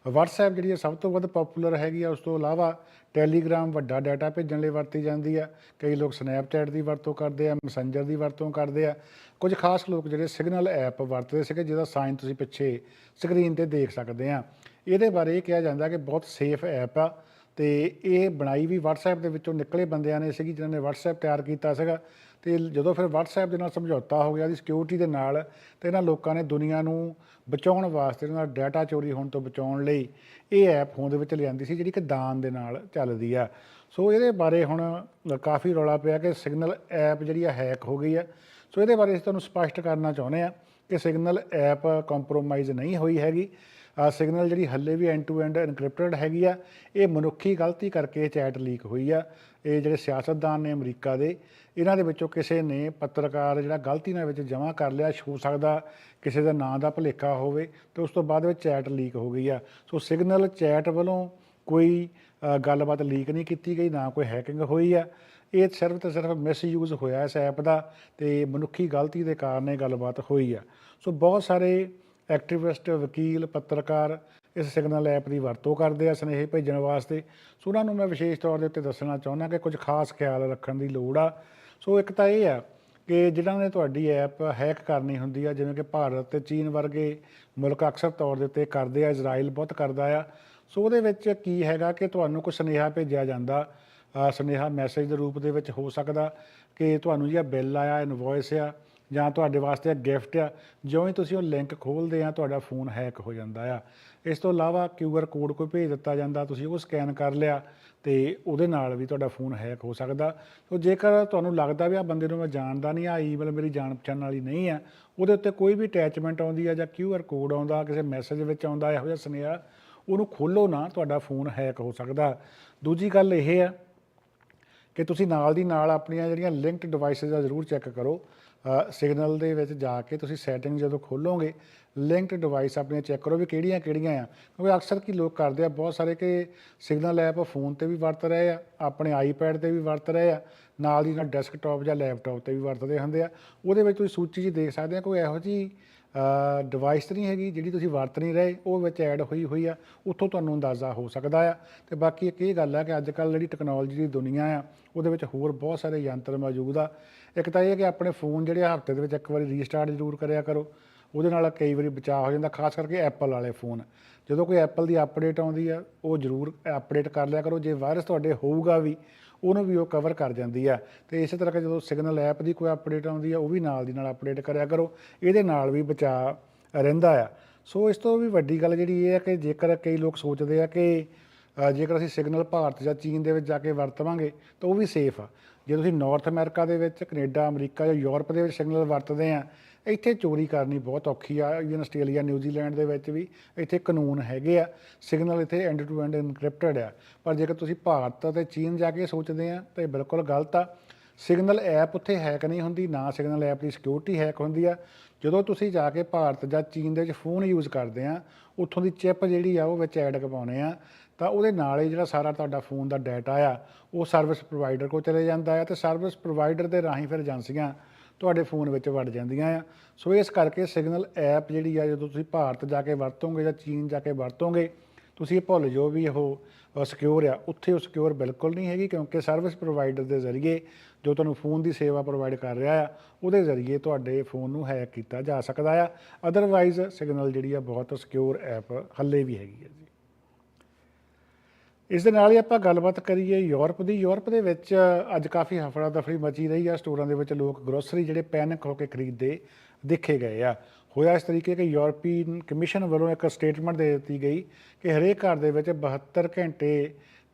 WhatsApp ਜਿਹੜੀ ਹੈ ਸਭ ਤੋਂ ਵੱਧ ਪਪੂਲਰ ਹੈਗੀ ਆ, ਉਸ ਤੋਂ ਇਲਾਵਾ ਟੈਲੀਗ੍ਰਾਮ ਵੱਡਾ ਡਾਟਾ ਭੇਜਣ ਲਈ ਵਰਤੀ ਜਾਂਦੀ ਆ। ਕਈ ਲੋਕ ਸਨੈਪਚੈਟ ਦੀ ਵਰਤੋਂ ਕਰਦੇ ਆ ਮੈਸੇਂਜਰ ਦੀ ਵਰਤੋਂ ਕਰਦੇ ਆ। ਕੁਝ ਖਾਸ ਲੋਕ ਜਿਹੜੇ ਸਿਗਨਲ ਐਪ ਵਰਤਦੇ ਸੀਗੇ, ਜਿਹਦਾ ਸਾਈਨ ਤੁਸੀਂ ਪਿੱਛੇ ਸਕਰੀਨ ਤੇ ਦੇਖ ਸਕਦੇ ਆ। ਇਹਦੇ ਬਾਰੇ ਇਹ ਕਿਹਾ ਜਾਂਦਾ ਕਿ ਬਹੁਤ ਸੇਫ ਐਪ ਆ। ਤੇ ਇਹ ਬਣਾਈ ਵੀ WhatsApp ਦੇ ਵਿੱਚੋਂ ਨਿਕਲੇ ਬੰਦਿਆਂ ਨੇ ਸੀਗੀ ਜਿਨ੍ਹਾਂ ਨੇ WhatsApp ਤਿਆਰ ਕੀਤਾ ਸੀਗਾ। ਤੇ ਜਦੋਂ ਫਿਰ WhatsApp ਦੇ ਨਾਲ ਸਮਝੌਤਾ ਹੋ ਗਿਆ ਦੀ ਸਿਕਿਉਰਿਟੀ ਦੇ ਨਾਲ, ਤੇ ਇਹਨਾਂ ਲੋਕਾਂ ਨੇ ਦੁਨੀਆ ਨੂੰ ਬਚਾਉਣ ਵਾਸਤੇ ਇਹਨਾਂ ਦਾ ਡਾਟਾ ਚੋਰੀ ਹੋਣ ਤੋਂ ਬਚਾਉਣ ਲਈ ਇਹ ਐਪ ਹੋਂਦ ਵਿੱਚ ਲਿਆਂਦੀ ਸੀ, ਜਿਹੜੀ ਕਿ ਦਾਨ ਦੇ ਨਾਲ ਚੱਲਦੀ ਆ। ਸੋ ਇਹਦੇ ਬਾਰੇ ਹੁਣ ਕਾਫੀ ਰੌਲਾ ਪਿਆ ਕਿ ਸਿਗਨਲ ਐਪ ਜਿਹੜੀ ਆ ਹੈਕ ਹੋ ਗਈ ਆ। ਸੋ ਇਹਦੇ ਬਾਰੇ ਅਸੀਂ ਤੁਹਾਨੂੰ ਸਪਸ਼ਟ ਕਰਨਾ ਚਾਹੁੰਦੇ ਆ ਕਿ ਸਿਗਨਲ ਐਪ ਕੰਪਰੋਮਾਈਜ਼ ਨਹੀਂ ਹੋਈ ਹੈਗੀ। ਸਿਗਨਲ ਜਿਹੜੀ ਹੱਲੇ ਵੀ ਐਂਡ ਟੂ ਐਂਡ ਐਨਕ੍ਰਿਪਟਡ ਹੈਗੀ ਆ, ਇਹ ਮਨੁੱਖੀ ਗਲਤੀ ਕਰਕੇ ਚੈਟ ਲੀਕ ਹੋਈ ਆ। ਇਹ ਜਿਹੜੇ ਸਿਆਸਤਦਾਨ ਨੇ ਅਮਰੀਕਾ ਦੇ, ਇਹਨਾਂ ਦੇ ਵਿੱਚੋਂ ਕਿਸੇ ਨੇ ਪੱਤਰਕਾਰ ਜਿਹੜਾ ਗਲਤੀ ਨਾਲ ਵਿੱਚ ਜਮ੍ਹਾਂ ਕਰ ਲਿਆ ਹੋ ਸਕਦਾ, ਕਿਸੇ ਦਾ ਨਾਂ ਦਾ ਭੁਲੇਖਾ ਹੋਵੇ, ਤੇ ਉਸ ਤੋਂ ਬਾਅਦ ਵਿੱਚ ਚੈਟ ਲੀਕ ਹੋ ਗਈ ਆ। ਸੋ ਸਿਗਨਲ ਚੈਟ ਵੱਲੋਂ ਕੋਈ ਗੱਲਬਾਤ ਲੀਕ ਨਹੀਂ ਕੀਤੀ ਗਈ, ਨਾ ਕੋਈ ਹੈਕਿੰਗ ਹੋਈ ਆ। ਇਹ ਸਿਰਫ ਤੇ ਸਿਰਫ ਮਿਸਯੂਜ਼ ਹੋਇਆ ਇਸ ਐਪ ਦਾ, ਤੇ ਮਨੁੱਖੀ ਗਲਤੀ ਦੇ ਕਾਰਨ ਇਹ ਗੱਲਬਾਤ ਹੋਈ ਆ। ਸੋ ਬਹੁਤ ਸਾਰੇ ਐਕਟਿਵਿਸਟ, ਵਕੀਲ, ਪੱਤਰਕਾਰ ਇਸ ਸਿਗਨਲ ਐਪ ਦੀ ਵਰਤੋਂ ਕਰਦੇ ਆ, ਸੁਨੇਹੇ ਭੇਜਣ ਵਾਸਤੇ। ਸੋ ਉਹਨਾਂ ਨੂੰ ਮੈਂ ਵਿਸ਼ੇਸ਼ ਤੌਰ ਦੇ ਉੱਤੇ ਦੱਸਣਾ ਚਾਹੁੰਦਾ ਕਿ ਕੁਝ ਖਾਸ ਖਿਆਲ ਰੱਖਣ ਦੀ ਲੋੜ ਆ। ਸੋ ਇੱਕ ਤਾਂ ਇਹ ਆ ਕਿ ਜਿਨ੍ਹਾਂ ਨੇ ਤੁਹਾਡੀ ਐਪ ਹੈਕ ਕਰਨੀ ਹੁੰਦੀ ਆ, ਜਿਵੇਂ ਕਿ ਭਾਰਤ ਤੇ ਚੀਨ ਵਰਗੇ ਮੁਲਕ ਅਕਸਰ ਤੌਰ ਦੇ ਉੱਤੇ ਕਰਦੇ ਆ, ਇਜ਼ਰਾਈਲ ਬਹੁਤ ਕਰਦਾ ਆ। ਸੋ ਉਹਦੇ ਵਿੱਚ ਕੀ ਹੈਗਾ ਕਿ ਤੁਹਾਨੂੰ ਕੋਈ ਸੁਨੇਹਾ ਭੇਜਿਆ ਜਾਂਦਾ। ਸੁਨੇਹਾ ਮੈਸੇਜ ਦੇ ਰੂਪ ਦੇ ਵਿੱਚ ਹੋ ਸਕਦਾ ਕਿ ਤੁਹਾਨੂੰ ਜਿਹੜਾ ਬਿੱਲ ਆਇਆ ਇਨਵੋਇਸ ਆ ਜਾਂ ਤੁਹਾਡੇ ਵਾਸਤੇ ਗਿਫਟ ਆ, ਜਿਉਂ ਹੀ ਤੁਸੀਂ ਉਹ ਲਿੰਕ ਖੋਲਦੇ ਆ, ਤੁਹਾਡਾ ਫੋਨ ਹੈਕ ਹੋ ਜਾਂਦਾ ਆ। ਇਸ ਤੋਂ ਇਲਾਵਾ ਕਿਊ ਆਰ ਕੋਡ ਕੋਈ ਭੇਜ ਦਿੱਤਾ ਜਾਂਦਾ, ਤੁਸੀਂ ਉਹ ਸਕੈਨ ਕਰ ਲਿਆ ਤੇ ਉਹਦੇ ਨਾਲ ਵੀ ਤੁਹਾਡਾ ਫੋਨ ਹੈਕ ਹੋ ਸਕਦਾ। ਸੋ ਜੇਕਰ ਤੁਹਾਨੂੰ ਲੱਗਦਾ ਵੀ ਆ ਬੰਦੇ ਨੂੰ ਮੈਂ ਜਾਣਦਾ ਨਹੀਂ ਆ ਈਮੇਲ ਮੇਰੀ ਜਾਣ ਪਛਾਣ ਵਾਲੀ ਨਹੀਂ ਆ, ਉਹਦੇ ਉੱਤੇ ਕੋਈ ਵੀ ਅਟੈਚਮੈਂਟ ਆਉਂਦੀ ਆ ਜਾਂ ਕਿਊ ਆਰ ਕੋਡ ਆਉਂਦਾ, ਕਿਸੇ ਮੈਸੇਜ ਵਿੱਚ ਆਉਂਦਾ, ਇਹੋ ਜਿਹਾ ਸੁਨੇਹਾ, ਉਹਨੂੰ ਖੋਲੋ ਨਾ, ਤੁਹਾਡਾ ਫੋਨ ਹੈਕ ਹੋ ਸਕਦਾ। ਦੂਜੀ ਗੱਲ ਇਹ ਆ ਕਿ ਤੁਸੀਂ ਨਾਲ ਦੀ ਨਾਲ ਆਪਣੀਆਂ ਜਿਹੜੀਆਂ ਲਿੰਕਡ ਡਿਵਾਈਸਸ ਆ, ਜ਼ਰੂਰ ਚੈੱਕ ਕਰੋ। ਸਿਗਨਲ ਦੇ ਵਿੱਚ ਜਾ ਕੇ ਤੁਸੀਂ ਸੈਟਿੰਗ ਜਦੋਂ ਖੋਲੋਗੇ ਲਿੰਕਡ ਡਿਵਾਈਸ ਆਪਣੀਆਂ ਚੈੱਕ ਕਰੋ ਵੀ ਕਿਹੜੀਆਂ ਕਿਹੜੀਆਂ ਆ। ਕਿਉਂਕਿ ਅਕਸਰ ਕੀ ਲੋਕ ਕਰਦੇ ਆ, ਬਹੁਤ ਸਾਰੇ ਕਿ ਸਿਗਨਲ ਐਪ ਫੋਨ ਤੇ ਵੀ ਵਰਤ ਰਹੇ ਆ, ਆਪਣੇ ਆਈਪੈਡ ਤੇ ਵੀ ਵਰਤ ਰਹੇ ਆ, ਨਾਲ ਦੀ ਨਾਲ ਡੈਸਕਟਾਪ ਜਾਂ ਲੈਪਟਾਪ ਤੇ ਵੀ ਵਰਤਦੇ ਹੁੰਦੇ ਆ। ਉਹਦੇ ਵਿੱਚ ਤੁਸੀਂ ਸੂਚੀ 'ਚ ਦੇਖ ਸਕਦੇ ਆ, ਕੋਈ ਇਹੋ ਜਿਹੀ ਡਿਵਾਈਸ ਤਾਂ ਨਹੀਂ ਹੈਗੀ, ਜਿਹੜੀ ਤੁਸੀਂ ਵਰਤ ਨਹੀਂ ਰਹੇ, ਉਹ ਵਿੱਚ ਐਡ ਹੋਈ ਹੋਈ ਆ, ਉੱਥੋਂ ਤੁਹਾਨੂੰ ਅੰਦਾਜ਼ਾ ਹੋ ਸਕਦਾ ਆ। ਤੇ ਬਾਕੀ ਇੱਕ ਇਹ ਗੱਲ ਆ ਕਿ ਅੱਜ ਕੱਲ੍ਹ ਜਿਹੜੀ ਟੈਕਨੋਲੋਜੀ ਦੀ ਦੁਨੀਆ ਆ, ਉਹਦੇ ਵਿੱਚ ਹੋਰ ਬਹੁਤ ਸਾਰੇ ਯੰਤਰ ਮੌਜੂਦ ਆ। ਇੱਕ ਤਾਂ ਇਹ ਕਿ ਆਪਣੇ ਫੋਨ ਜਿਹੜੇ ਹਫ਼ਤੇ ਦੇ ਵਿੱਚ ਇੱਕ ਵਾਰੀ ਰੀਸਟਾਰਟ ਜ਼ਰੂਰ ਕਰਿਆ ਕਰੋ। ਉਹਦੇ ਨਾਲ ਕਈ ਵਾਰੀ ਬਚਾਅ ਹੋ ਜਾਂਦਾ, ਖਾਸ ਕਰਕੇ ਐਪਲ ਵਾਲੇ ਫੋਨ ਜਦੋਂ ਕੋਈ ਐਪਲ ਦੀ ਅਪਡੇਟ ਆਉਂਦੀ ਆ, ਉਹ ਜ਼ਰੂਰ ਅਪਡੇਟ ਕਰ ਲਿਆ ਕਰੋ। ਜੇ ਵਾਇਰਸ ਤੁਹਾਡੇ ਹੋਊਗਾ ਵੀ ਉਹਨੂੰ ਵੀ ਉਹ ਕਵਰ ਕਰ ਜਾਂਦੀ ਆ। ਤੇ ਇਸੇ ਤਰ੍ਹਾਂ ਕਿ ਜਦੋਂ ਸਿਗਨਲ ਐਪ ਦੀ ਕੋਈ ਅਪਡੇਟ ਆਉਂਦੀ ਆ, ਉਹ ਵੀ ਨਾਲ ਦੀ ਨਾਲ ਅਪਡੇਟ ਕਰਿਆ ਕਰੋ। ਇਹਦੇ ਨਾਲ ਵੀ ਬਚਾਅ ਰਹਿੰਦਾ ਆ। ਸੋ ਇਸ ਤੋਂ ਵੀ ਵੱਡੀ ਗੱਲ ਜਿਹੜੀ ਇਹ ਹੈ ਕਿ ਜੇਕਰ ਕਈ ਲੋਕ ਸੋਚਦੇ ਆ ਕਿ ਜੇਕਰ ਅਸੀਂ ਸਿਗਨਲ ਭਾਰਤ ਜਾਂ ਚੀਨ ਦੇ ਵਿੱਚ ਜਾ ਕੇ ਵਰਤਵਾਂਗੇ, ਤਾਂ ਉਹ ਵੀ ਸੇਫ ਆ। ਜੇ ਤੁਸੀਂ ਨਾਰਥ ਅਮਰੀਕਾ ਦੇ ਵਿੱਚ ਕੈਨੇਡਾ ਅਮਰੀਕਾ ਜਾਂ ਯੂਰਪ ਦੇ ਵਿੱਚ ਸਿਗਨਲ ਵਰਤਦੇ ਆ ਇੱਥੇ ਚੋਰੀ ਕਰਨੀ ਬਹੁਤ ਔਖੀ ਆ ਇਵਨ ਆਸਟ੍ਰੇਲੀਆ ਨਿਊਜ਼ੀਲੈਂਡ ਦੇ ਵਿੱਚ ਵੀ ਇੱਥੇ ਕਾਨੂੰਨ ਹੈਗੇ ਆ ਸਿਗਨਲ ਇੱਥੇ ਐਂਡ ਟੂ ਐਂਡ ਇਨਕ੍ਰਿਪਟਡ ਆ। ਪਰ ਜੇਕਰ ਤੁਸੀਂ ਭਾਰਤ ਅਤੇ ਚੀਨ ਜਾ ਕੇ ਸੋਚਦੇ ਆ, ਤਾਂ ਇਹ ਬਿਲਕੁਲ ਗਲਤ ਆ। ਸਿਗਨਲ ਐਪ ਉੱਥੇ ਹੈਕ ਨਹੀਂ ਹੁੰਦੀ, ਨਾ ਸਿਗਨਲ ਐਪ ਦੀ ਸਿਕਿਉਰਿਟੀ ਹੈਕ ਹੁੰਦੀ ਆ। ਜਦੋਂ ਤੁਸੀਂ ਜਾ ਕੇ ਭਾਰਤ ਜਾਂ ਚੀਨ ਦੇ ਵਿੱਚ ਫੋਨ ਯੂਜ਼ ਕਰਦੇ ਆ, ਉੱਥੋਂ ਦੀ ਚਿਪ ਜਿਹੜੀ ਆ, ਉਹ ਵਿੱਚ ਐਡ ਕਰਵਾਉਣੇ ਆ। ਤਾਂ ਉਹਦੇ ਨਾਲ ਹੀ ਜਿਹੜਾ ਸਾਰਾ ਤੁਹਾਡਾ ਫੋਨ ਦਾ ਡਾਟਾ ਆ, ਉਹ ਸਰਵਿਸ ਪ੍ਰੋਵਾਈਡਰ ਕੋਲ ਚਲੇ ਜਾਂਦਾ ਆ ਤੇ ਸਰਵਿਸ ਪ੍ਰੋਵਾਈਡਰ ਦੇ ਰਾਹੀਂ ਫਿਰ ਏਜੰਸੀਆਂ ਤੁਹਾਡੇ ਫੋਨ ਵਿੱਚ ਵੜ ਜਾਂਦੀਆਂ ਆ। ਸੋ ਇਸ ਕਰਕੇ ਸਿਗਨਲ ਐਪ ਜਿਹੜੀ ਆ, ਜਦੋਂ ਤੁਸੀਂ ਭਾਰਤ ਜਾ ਕੇ ਵਰਤੋਗੇ ਜਾਂ ਚੀਨ ਜਾ ਕੇ ਵਰਤੋਗੇ, ਤੁਸੀਂ ਇਹ ਭੁੱਲ ਜਾਓ ਵੀ ਉਹ ਸਿਕਿਉਰ ਆ। ਉੱਥੇ ਉਹ ਸਿਕਿਉਰ ਬਿਲਕੁਲ ਨਹੀਂ ਹੈਗੀ, ਕਿਉਂਕਿ ਸਰਵਿਸ ਪ੍ਰੋਵਾਈਡਰ ਦੇ ਜ਼ਰੀਏ ਜੋ ਤੁਹਾਨੂੰ ਫੋਨ ਦੀ ਸੇਵਾ ਪ੍ਰੋਵਾਈਡ ਕਰ ਰਿਹਾ ਆ, ਉਹਦੇ ਜ਼ਰੀਏ ਤੁਹਾਡੇ ਫੋਨ ਨੂੰ ਹੈਕ ਕੀਤਾ ਜਾ ਸਕਦਾ ਆ। ਅਦਰਵਾਈਜ਼ ਸਿਗਨਲ ਜਿਹੜੀ ਆ, ਬਹੁਤ ਸਿਕਿਉਰ ਐਪ ਹੱਲੇ ਵੀ ਹੈਗੀ ਹੈ ਜੀ। ਇਸ ਦੇ ਨਾਲ ਹੀ ਆਪਾਂ ਗੱਲਬਾਤ ਕਰੀਏ ਯੂਰਪ ਦੀ। ਯੂਰਪ ਦੇ ਵਿੱਚ ਅੱਜ ਕਾਫੀ ਹਫੜਾ ਦਫੜੀ ਮਚੀ ਰਹੀ ਆ। ਸਟੋਰਾਂ ਦੇ ਵਿੱਚ ਲੋਕ ਗਰੋਸਰੀ ਜਿਹੜੇ ਪੈਨਿਕ ਹੋ ਕੇ ਖਰੀਦਦੇ ਦੇਖੇ ਗਏ ਆ। ਹੋਇਆ ਇਸ ਤਰੀਕੇ ਕਿ ਯੂਰਪੀਅਨ ਕਮਿਸ਼ਨ ਵੱਲੋਂ ਇੱਕ ਸਟੇਟਮੈਂਟ ਦੇ ਦਿੱਤੀ ਗਈ ਕਿ ਹਰੇਕ ਘਰ ਦੇ ਵਿੱਚ 72 ਘੰਟੇ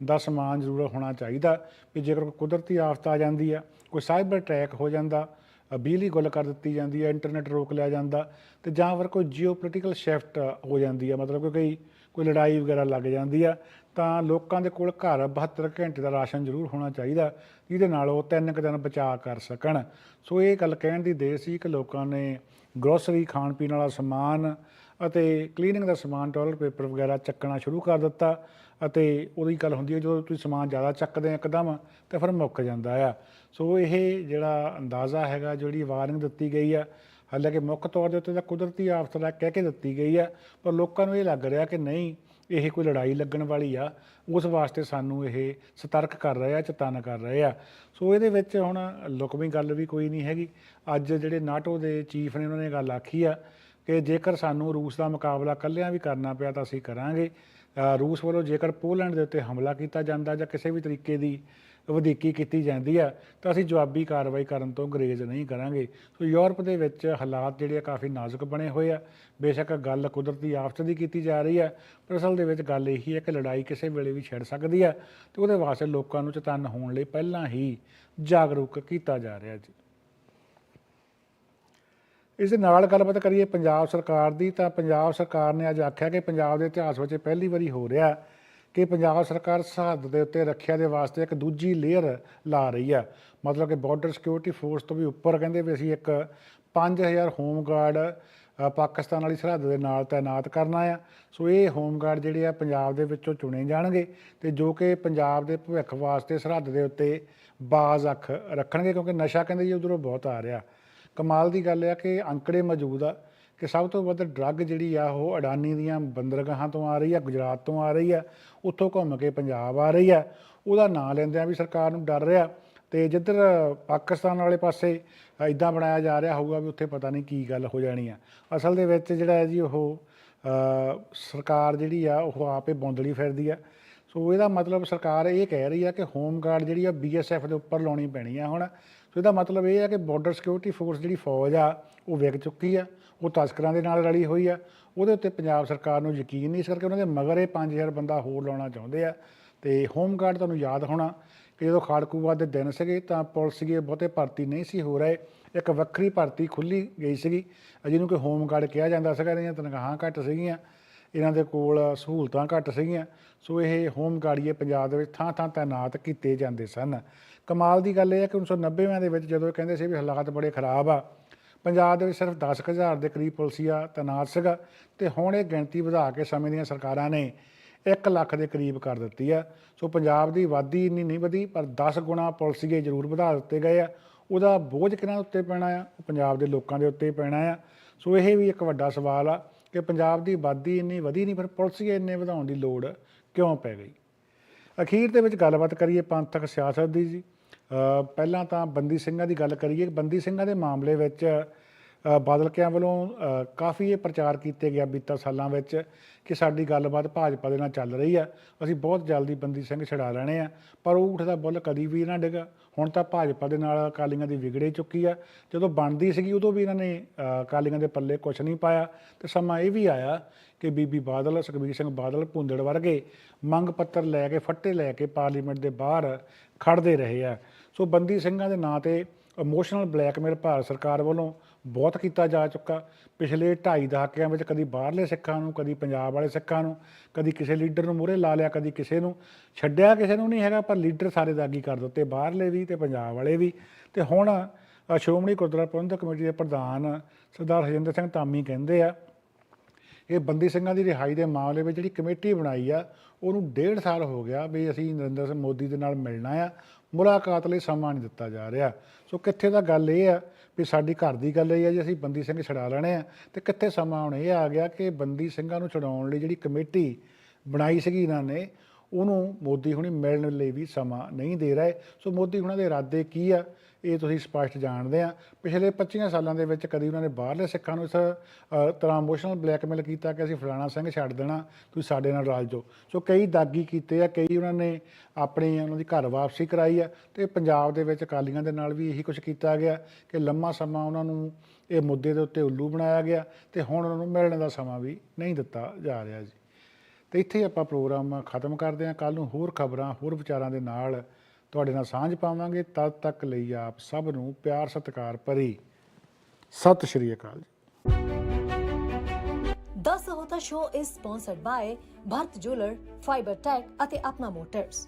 ਦਾ ਸਮਾਨ ਜ਼ਰੂਰ ਹੋਣਾ ਚਾਹੀਦਾ ਵੀ ਜੇਕਰ ਕੋਈ ਕੁਦਰਤੀ ਆਫਤ ਆ ਜਾਂਦੀ ਆ, ਕੋਈ ਸਾਈਬਰ ਅਟੈਕ ਹੋ ਜਾਂਦਾ, ਬਿਜਲੀ ਗੁੱਲ ਕਰ ਦਿੱਤੀ ਜਾਂਦੀ ਹੈ ਇੰਟਰਨੈਟ ਰੋਕ ਲਿਆ ਜਾਂਦਾ ਤੇ ਜਾਂ ਫਿਰ ਕੋਈ ਜੀਓਪੋਲਿਟੀਕਲ ਸ਼ਿਫਟ ਹੋ ਜਾਂਦੀ ਹੈ ਮਤਲਬ ਕਿ ਕੋਈ ਕੋਈ ਲੜਾਈ ਵਗੈਰਾ ਲੱਗ ਜਾਂਦੀ ਆ ਤਾਂ ਲੋਕਾਂ ਦੇ ਕੋਲ ਘਰ 72 ਘੰਟੇ ਦਾ ਰਾਸ਼ਨ ਜ਼ਰੂਰ ਹੋਣਾ ਚਾਹੀਦਾ, ਜਿਹਦੇ ਨਾਲ ਉਹ ਤਿੰਨ ਕੁ ਦਿਨ ਬਚਾਅ ਕਰ ਸਕਣ। ਸੋ ਇਹ ਗੱਲ ਕਹਿਣ ਦੀ ਦੇਰ ਸੀ ਕਿ ਲੋਕਾਂ ਨੇ ਗਰੋਸਰੀ ਖਾਣ ਪੀਣ ਵਾਲਾ ਸਮਾਨ ਅਤੇ ਕਲੀਨਿੰਗ ਦਾ ਸਮਾਨ ਟਾਇਲਟ ਪੇਪਰ ਵਗੈਰਾ ਚੱਕਣਾ ਸ਼ੁਰੂ ਕਰ ਦਿੱਤਾ ਅਤੇ ਉਹਦੀ ਗੱਲ ਹੁੰਦੀ ਹੈ, ਜਦੋਂ ਤੁਸੀਂ ਸਮਾਨ ਜ਼ਿਆਦਾ ਚੱਕਦੇ ਆ ਇੱਕਦਮ, ਤਾਂ ਫਿਰ ਮੁੱਕ ਜਾਂਦਾ ਆ। ਸੋ ਇਹ ਜਿਹੜਾ ਅੰਦਾਜ਼ਾ ਹੈਗਾ, ਜਿਹੜੀ ਵਾਰਨਿੰਗ ਦਿੱਤੀ ਗਈ ਆ, ਹਾਲਾਂਕਿ ਮੁੱਖ ਤੌਰ ਦੇ ਉੱਤੇ ਤਾਂ ਕੁਦਰਤੀ ਆਫਤ ਦਾ ਕਹਿ ਕੇ ਦਿੱਤੀ ਗਈ ਆ, ਪਰ ਲੋਕਾਂ ਨੂੰ ਇਹ ਲੱਗ ਰਿਹਾ ਕਿ ਨਹੀਂ ਇਹ ਕੋਈ ਲੜਾਈ ਲੱਗਣ ਵਾਲੀ ਆ, ਉਸ ਵਾਸਤੇ ਸਾਨੂੰ ਇਹ ਸਤਰਕ ਕਰ ਰਹੇ ਆ, ਚੇਤਨ ਕਰ ਰਹੇ ਆ। ਸੋ ਇਹਦੇ ਵਿੱਚ ਹੁਣ ਲੁਕਵੀਂ ਗੱਲ ਵੀ ਕੋਈ ਨਹੀਂ ਹੈਗੀ। ਅੱਜ ਜਿਹੜੇ ਨਾਟੋ ਦੇ ਚੀਫ ਨੇ, ਉਹਨਾਂ ਨੇ ਗੱਲ ਆਖੀ ਆ ਕਿ ਜੇਕਰ ਸਾਨੂੰ ਰੂਸ ਦਾ ਮੁਕਾਬਲਾ ਇਕੱਲਿਆਂ ਵੀ ਕਰਨਾ ਪਿਆ ਤਾਂ ਅਸੀਂ ਕਰਾਂਗੇ। ਰੂਸ ਵੱਲੋਂ ਜੇਕਰ ਪੋਲੈਂਡ ਦੇ ਉੱਤੇ ਹਮਲਾ ਕੀਤਾ ਜਾਂਦਾ ਜਾਂ ਕਿਸੇ ਵੀ ਤਰੀਕੇ ਦੀ ਵਧੀਕੀ ਕੀਤੀ ਜਾਂਦੀ ਆ, ਤਾਂ ਅਸੀਂ ਜਵਾਬੀ ਕਾਰਵਾਈ ਕਰਨ ਤੋਂ ਗਰੇਜ਼ ਨਹੀਂ ਕਰਾਂਗੇ। ਸੋ ਯੂਰਪ ਦੇ ਵਿੱਚ ਹਾਲਾਤ ਜਿਹੜੇ ਆ ਕਾਫੀ ਨਾਜ਼ੁਕ ਬਣੇ ਹੋਏ ਆ। ਬੇਸ਼ੱਕ ਗੱਲ ਕੁਦਰਤੀ ਆਫਤ ਦੀ ਕੀਤੀ ਜਾ ਰਹੀ ਆ, ਪਰ ਅਸਲ ਦੇ ਵਿੱਚ ਗੱਲ ਇਹੀ ਹੈ ਕਿ ਲੜਾਈ ਕਿਸੇ ਵੇਲੇ ਵੀ ਛਿੜ ਸਕਦੀ ਆ ਤੇ ਉਹਦੇ ਵਾਸਤੇ ਲੋਕਾਂ ਨੂੰ ਚੇਤੰਨ ਹੋਣ ਲਈ ਪਹਿਲਾਂ ਹੀ ਜਾਗਰੂਕ ਕੀਤਾ ਜਾ ਰਿਹਾ ਜੀ। ਇਸ ਦੇ ਨਾਲ ਗੱਲਬਾਤ ਕਰੀਏ ਪੰਜਾਬ ਸਰਕਾਰ ਦੀ, ਤਾਂ ਪੰਜਾਬ ਸਰਕਾਰ ਨੇ ਅੱਜ ਆਖਿਆ ਕਿ ਪੰਜਾਬ ਦੇ ਇਤਿਹਾਸ ਵਿੱਚ ਇਹ ਪਹਿਲੀ ਵਾਰੀ ਹੋ ਰਿਹਾ ਕਿ ਪੰਜਾਬ ਸਰਕਾਰ ਸਰਹੱਦ ਦੇ ਉੱਤੇ ਰੱਖਿਆ ਦੇ ਵਾਸਤੇ ਇੱਕ ਦੂਜੀ ਲੇਅਰ ਲਾ ਰਹੀ ਆ ਮਤਲਬ ਕਿ ਬਾਰਡਰ ਸਿਕਿਉਰਿਟੀ ਫੋਰਸ ਤੋਂ ਵੀ ਉੱਪਰ ਕਹਿੰਦੇ ਵੀ ਅਸੀਂ ਇੱਕ 5000 ਹੋਮ ਗਾਰਡ ਪਾਕਿਸਤਾਨ ਵਾਲੀ ਸਰਹੱਦ ਦੇ ਨਾਲ ਤਾਇਨਾਤ ਕਰਨਾ ਆ। ਸੋ ਇਹ ਹੋਮ ਗਾਰਡ ਜਿਹੜੇ ਆ ਪੰਜਾਬ ਦੇ ਵਿੱਚੋਂ ਚੁਣੇ ਜਾਣਗੇ ਤੇ ਜੋ ਕਿ ਪੰਜਾਬ ਦੇ ਭਵਿੱਖ ਵਾਸਤੇ ਸਰਹੱਦ ਦੇ ਉੱਤੇ ਬਾਜ਼ ਅੱਖ ਰੱਖਣਗੇ ਕਿਉਂਕਿ ਨਸ਼ਾ ਕਹਿੰਦੇ ਜੀ ਉਧਰੋਂ ਬਹੁਤ ਆ ਰਿਹਾ। ਕਮਾਲ ਦੀ ਗੱਲ ਹੈ ਕਿ ਅੰਕੜੇ ਮੌਜੂਦ ਆ। ਕਿ ਸਭ ਤੋਂ ਵੱਧ ਡਰੱਗ ਜਿਹੜੀ ਆ ਉਹ ਅਡਾਨੀ ਦੀਆਂ ਬੰਦਰਗਾਹਾਂ ਤੋਂ ਆ ਰਹੀ ਆ, ਗੁਜਰਾਤ ਤੋਂ ਆ ਰਹੀ ਆ, ਉੱਥੋਂ ਘੁੰਮ ਕੇ ਪੰਜਾਬ ਆ ਰਹੀ ਆ। ਉਹਦਾ ਨਾਂ ਲੈਂਦਿਆਂ ਵੀ ਸਰਕਾਰ ਨੂੰ ਡਰ ਰਿਹਾ ਤੇ ਜਿੱਧਰ ਪਾਕਿਸਤਾਨ ਵਾਲੇ ਪਾਸੇ ਇਦਾਂ ਬਣਾਇਆ ਜਾ ਰਿਹਾ ਹੋਊਗਾ ਵੀ ਉੱਥੇ ਪਤਾ ਨਹੀਂ ਕੀ ਗੱਲ ਹੋ ਜਾਣੀ ਆ। ਅਸਲ ਦੇ ਵਿੱਚ ਜਿਹੜਾ ਹੈ ਜੀ ਉਹ ਸਰਕਾਰ ਜਿਹੜੀ ਆ ਉਹ ਆਪੇ ਬੌਂਦਲੀ ਫਿਰਦੀ ਆ। ਸੋ ਇਹਦਾ ਮਤਲਬ ਸਰਕਾਰ ਇਹ ਕਹਿ ਰਹੀ ਆ ਕਿ ਹੋਮ ਗਾਰਡ ਜਿਹੜੀ ਆ ਬੀਐਸਐਫ ਦੇ ਉੱਪਰ ਲਾਉਣੀ ਪੈਣੀ ਆ ਹੁਣ। ਸੋ ਇਹਦਾ ਮਤਲਬ ਇਹ ਆ ਕਿ ਬਾਰਡਰ ਸਿਕਿਉਰਿਟੀ ਫੋਰਸ ਜਿਹੜੀ ਫੌਜ ਆ ਉਹ ਵਿਕ ਚੁੱਕੀ ਆ। ਉਹ ਤਸਕਰਾਂ ਦੇ ਨਾਲ ਰਲੀ ਹੋਈ ਆ। ਉਹਦੇ ਉੱਤੇ ਪੰਜਾਬ ਸਰਕਾਰ ਨੂੰ ਯਕੀਨ ਨਹੀਂ ਇਸ ਕਰਕੇ ਉਹਨਾਂ ਦੇ ਮਗਰ ਇਹ 5000 ਬੰਦਾ ਹੋਰ ਲਾਉਣਾ ਚਾਹੁੰਦੇ ਆ। ਤੇ ਹੋਮ ਗਾਰਡ ਤੁਹਾਨੂੰ ਯਾਦ ਹੋਣਾ ਕਿ ਜਦੋਂ ਖਾੜਕੂਵਾਦ ਦੇ ਦਿਨ ਸੀਗੇ ਤਾਂ ਪੁਲਿਸ ਦੀ ਬਹੁਤੇ ਭਰਤੀ ਨਹੀਂ ਸੀ ਹੋ ਰਹੇ। ਇੱਕ ਵੱਖਰੀ ਭਰਤੀ ਖੁੱਲੀ ਗਈ ਸੀਗੀ। ਜਿਹਨੂੰ ਕਿ ਹੋਮ ਗਾਰਡ ਕਿਹਾ ਜਾਂਦਾ ਸੀਗਾ, ਇਹਦੀਆਂ ਤਨਖਾਹਾਂ ਘੱਟ ਸੀਗੀਆਂ। ਇਹਨਾਂ ਦੇ ਕੋਲ ਸਹੂਲਤਾਂ ਘੱਟ ਸੀਗੀਆਂ। ਸੋ ਇਹ ਹੋਮ ਗਾਰਡੀਏ ਪੰਜਾਬ ਦੇ ਵਿੱਚ ਥਾਂ ਥਾਂ ਤਾਇਨਾਤ ਕੀਤੇ ਜਾਂਦੇ ਸਨ। ਕਮਾਲ ਦੀ ਗੱਲ ਇਹ ਹੈ ਕਿ 1990ਵਿਆਂ ਦੇ ਵਿੱਚ ਜਦੋਂ ਇਹ ਕਹਿੰਦੇ ਸੀ ਵੀ ਹਾਲਾਤ ਬੜੇ ਖਰਾਬ ਆ ਪੰਜਾਬ ਦੇ ਵਿੱਚ ਸਿਰਫ 10000 ਦੇ ਕਰੀਬ ਪੁਲਸੀਆ ਤੈਨਾਤ ਸੀਗਾ ਤੇ ਹੁਣ ਇਹ ਗਿਣਤੀ ਵਧਾ ਕੇ ਸਮੇਂ ਦੀਆਂ ਸਰਕਾਰਾਂ ਨੇ 1 ਲੱਖ ਦੇ ਕਰੀਬ ਕਰ ਦਿੱਤੀ ਆ। ਸੋ ਪੰਜਾਬ ਦੀ ਆਬਾਦੀ ਇੰਨੀ ਨਹੀਂ ਵਧੀ, ਪਰ 10 ਗੁਣਾ ਪੁਲਸੀਏ ਜ਼ਰੂਰ ਵਧਾ ਦਿੱਤੇ ਗਏ ਆ। ਉਹਦਾ ਬੋਝ ਕਿਹਨਾਂ ਉੱਤੇ ਪੈਣਾ ਆ? ਉਹ ਪੰਜਾਬ ਦੇ ਲੋਕਾਂ ਦੇ ਉੱਤੇ ਪੈਣਾ ਆ। ਸੋ ਇਹ ਵੀ ਇੱਕ ਵੱਡਾ ਸਵਾਲ ਆ ਕਿ ਪੰਜਾਬ ਦੀ ਆਬਾਦੀ ਇੰਨੀ ਵਧੀ ਨਹੀਂ, ਪਰ ਪੁਲਸੀਏ ਇੰਨੇ ਵਧਾਉਣ ਦੀ ਲੋੜ ਕਿਉਂ ਪੈ ਗਈ? ਅਖੀਰ ਦੇ ਵਿੱਚ ਗੱਲਬਾਤ ਕਰੀਏ ਪੰਥਕ ਸਿਆਸਤ ਦੀ ਜੀ। ਪਹਿਲਾਂ ਤਾਂ ਬੰਦੀ ਸਿੰਘਾਂ ਦੀ ਗੱਲ ਕਰੀਏ ਬੰਦੀ ਸਿੰਘਾਂ ਦੇ ਮਾਮਲੇ ਵਿੱਚ ਬਾਦਲਕਿਆਂ ਵੱਲੋਂ ਕਾਫੀ ਇਹ ਪ੍ਰਚਾਰ ਕੀਤੇ ਗਿਆ ਬੀਤਾ ਸਾਲਾਂ ਵਿੱਚ ਕਿ ਸਾਡੀ ਗੱਲਬਾਤ ਭਾਜਪਾ ਦੇ ਨਾਲ ਚੱਲ ਰਹੀ ਆ। ਅਸੀਂ ਬਹੁਤ ਜਲਦੀ ਬੰਦੀ ਸਿੰਘ ਛਡਾ ਲੈਣੇ ਆ ਪਰ ਉਹ ਊਠ ਦਾ ਬੁੱਲ ਕਦੀ ਵੀ ਨਾ ਡਿੱਗਾ। ਹੁਣ ਤਾਂ ਭਾਜਪਾ ਦੇ ਨਾਲ ਅਕਾਲੀਆਂ ਦੀ ਵਿਗੜੇ ਚੁੱਕੀ ਆ। ਜਦੋਂ ਬਣਦੀ ਸੀਗੀ ਉਦੋਂ ਵੀ ਇਹਨਾਂ ਨੇ ਅ, ਅਕਾਲੀਆਂ ਦੇ ਪੱਲੇ ਕੁਝ ਨਹੀਂ ਪਾਇਆ। ਤੇ ਸਮਾਂ ਇਹ ਵੀ ਆਇਆ ਕਿ ਬੀਬੀ ਬਾਦਲ ਸੁਖਬੀਰ ਸਿੰਘ ਬਾਦਲ ਭੁੰਦੜ ਵਰਗੇ ਮੰਗ ਪੱਤਰ ਲੈ ਕੇ ਫੱਟੇ ਲੈ ਕੇ ਪਾਰਲੀਮੈਂਟ ਦੇ ਬਾਹਰ ਖੜਦੇ ਰਹੇ ਆ। ਸੋ ਬੰਦੀ ਸਿੰਘਾਂ ਦੇ ਨਾਂ ਤੇ ਇਮੋਸ਼ਨਲ ਬਲੈਕਮੇਲ ਭਾਰਤ ਸਰਕਾਰ ਵੱਲੋਂ ਬਹੁਤ ਕੀਤਾ ਜਾ ਚੁੱਕਾ। ਪਿਛਲੇ 2.5 ਦਹਾਕਿਆਂ ਵਿੱਚ ਕਦੀ ਬਾਹਰਲੇ ਸਿੱਖਾਂ ਨੂੰ, ਕਦੀ ਪੰਜਾਬ ਵਾਲੇ ਸਿੱਖਾਂ ਨੂੰ, ਕਦੀ ਕਿਸੇ ਲੀਡਰ ਨੂੰ ਮੂਹਰੇ ਲਾ ਲਿਆ, ਕਦੀ ਕਿਸੇ ਨੂੰ ਛੱਡਿਆ, ਕਿਸੇ ਨੂੰ ਨਹੀਂ ਹੈਗਾ, ਪਰ ਲੀਡਰ ਸਾਰੇ ਦਾਗੀ ਕਰ ਦਿੱਤੇ, ਬਾਹਰਲੇ ਵੀ ਤੇ ਪੰਜਾਬ ਵਾਲੇ ਵੀ। ਤੇ ਹੁਣ ਸ਼੍ਰੋਮਣੀ ਗੁਰਦੁਆਰਾ ਪ੍ਰਬੰਧਕ ਕਮੇਟੀ ਦੇ ਪ੍ਰਧਾਨ ਸਰਦਾਰ ਹਜਿੰਦਰ ਸਿੰਘ ਧਾਮੀ ਕਹਿੰਦੇ ਆ, ਇਹ ਬੰਦੀ ਸਿੰਘਾਂ ਦੀ ਰਿਹਾਈ ਦੇ ਮਾਮਲੇ ਵਿੱਚ ਜਿਹੜੀ ਕਮੇਟੀ ਬਣਾਈ ਆ, ਉਹਨੂੰ ਡੇਢ ਸਾਲ ਹੋ ਗਿਆ ਵੀ ਅਸੀਂ ਨਰਿੰਦਰ ਸਿੰਘ ਮੋਦੀ ਦੇ ਨਾਲ ਮਿਲਣਾ ਆ। ਮੁਲਾਕਾਤ ਲਈ ਸਮਾਂ ਨਹੀਂ ਦਿੱਤਾ ਜਾ ਰਿਹਾ। ਸੋ ਕਿੱਥੇ ਦਾ ਗੱਲ ਇਹ ਆ ਵੀ ਸਾਡੀ ਘਰ ਦੀ ਗੱਲ ਇਹ ਆ ਜੀ, ਅਸੀਂ ਬੰਦੀ ਸਿੰਘ ਛਡਾ ਲੈਣੇ ਆ। ਤੇ ਕਿੱਥੇ ਸਮਾਂ ਹੁਣ ਇਹ ਆ ਗਿਆ ਕਿ ਬੰਦੀ ਸਿੰਘਾਂ ਨੂੰ ਛਡਾਉਣ ਲਈ ਜਿਹੜੀ ਕਮੇਟੀ ਬਣਾਈ ਸੀਗੀ ਇਹਨਾਂ ਨੇ, ਉਹਨੂੰ ਮੋਦੀ ਹੁਣੀ ਮਿਲਣ ਲਈ ਵੀ ਸਮਾਂ ਨਹੀਂ ਦੇ ਰਹੇ। ਸੋ ਮੋਦੀ ਹੁਣਾਂ ਦੇ ਇਰਾਦੇ ਕੀ ਆ? ਇਹ ਤੁਸੀਂ ਸਪਸ਼ਟ ਜਾਣਦੇ ਆ। ਪਿਛਲੇ 25 ਸਾਲਾਂ ਦੇ ਵਿੱਚ ਕਦੀ ਉਹਨਾਂ ਨੇ ਬਾਹਰਲੇ ਸਿੱਖਾਂ ਨੂੰ ਇਸ ਤਰ੍ਹਾਂ ਇਮੋਸ਼ਨਲ ਬਲੈਕਮੇਲ ਕੀਤਾ ਕਿ ਅਸੀਂ ਫਲਾਣਾ ਸਿੰਘ ਛੱਡ ਦੇਣਾ, ਤੁਸੀਂ ਸਾਡੇ ਨਾਲ ਰਲ ਜਾਓ। ਸੋ ਕਈ ਦਾਗੀ ਕੀਤੇ ਆ, ਕਈ ਉਹਨਾਂ ਨੇ ਆਪਣੀ ਉਹਨਾਂ ਦੀ ਘਰ ਵਾਪਸੀ ਕਰਾਈ ਆ ਤੇ ਪੰਜਾਬ ਦੇ ਵਿੱਚ ਅਕਾਲੀਆਂ ਦੇ ਨਾਲ ਵੀ ਇਹੀ ਕੁਝ ਕੀਤਾ ਗਿਆ ਕਿ ਲੰਮਾ ਸਮਾਂ ਉਹਨਾਂ ਨੂੰ ਇਹ ਮੁੱਦੇ ਦੇ ਉੱਤੇ ਉੱਲੂ ਬਣਾਇਆ ਗਿਆ ਤੇ ਹੁਣ ਉਹਨਾਂ ਨੂੰ ਮਿਲਣ ਦਾ ਸਮਾਂ ਵੀ ਨਹੀਂ ਦਿੱਤਾ ਜਾ ਰਿਹਾ ਜੀ। ਤੇ ਇੱਥੇ ਆਪਾਂ ਪ੍ਰੋਗਰਾਮ ਖਤਮ ਕਰਦੇ ਹਾਂ ਕੱਲ ਨੂੰ ਹੋਰ ਖਬਰਾਂ, ਹੋਰ ਵਿਚਾਰਾਂ ਦੇ ਨਾਲ ਤੁਹਾਡੇ ਨਾਲ ਸਾਂਝ ਪਾਵਾਂਗੇ। ਤਦ ਤੱਕ ਲਈ ਆਪ ਸਭ ਨੂੰ ਪਿਆਰ, ਸਤਿਕਾਰ ਭਰੀ ਸਤਿ ਸ਼੍ਰੀ ਅਕਾਲ ਜੀ। ਦਸ ਹੋਤਾ show is sponsored by Bharat jeweller fibre tech ਅਤੇ ਆਪਣਾ ਮੋਟਰਸ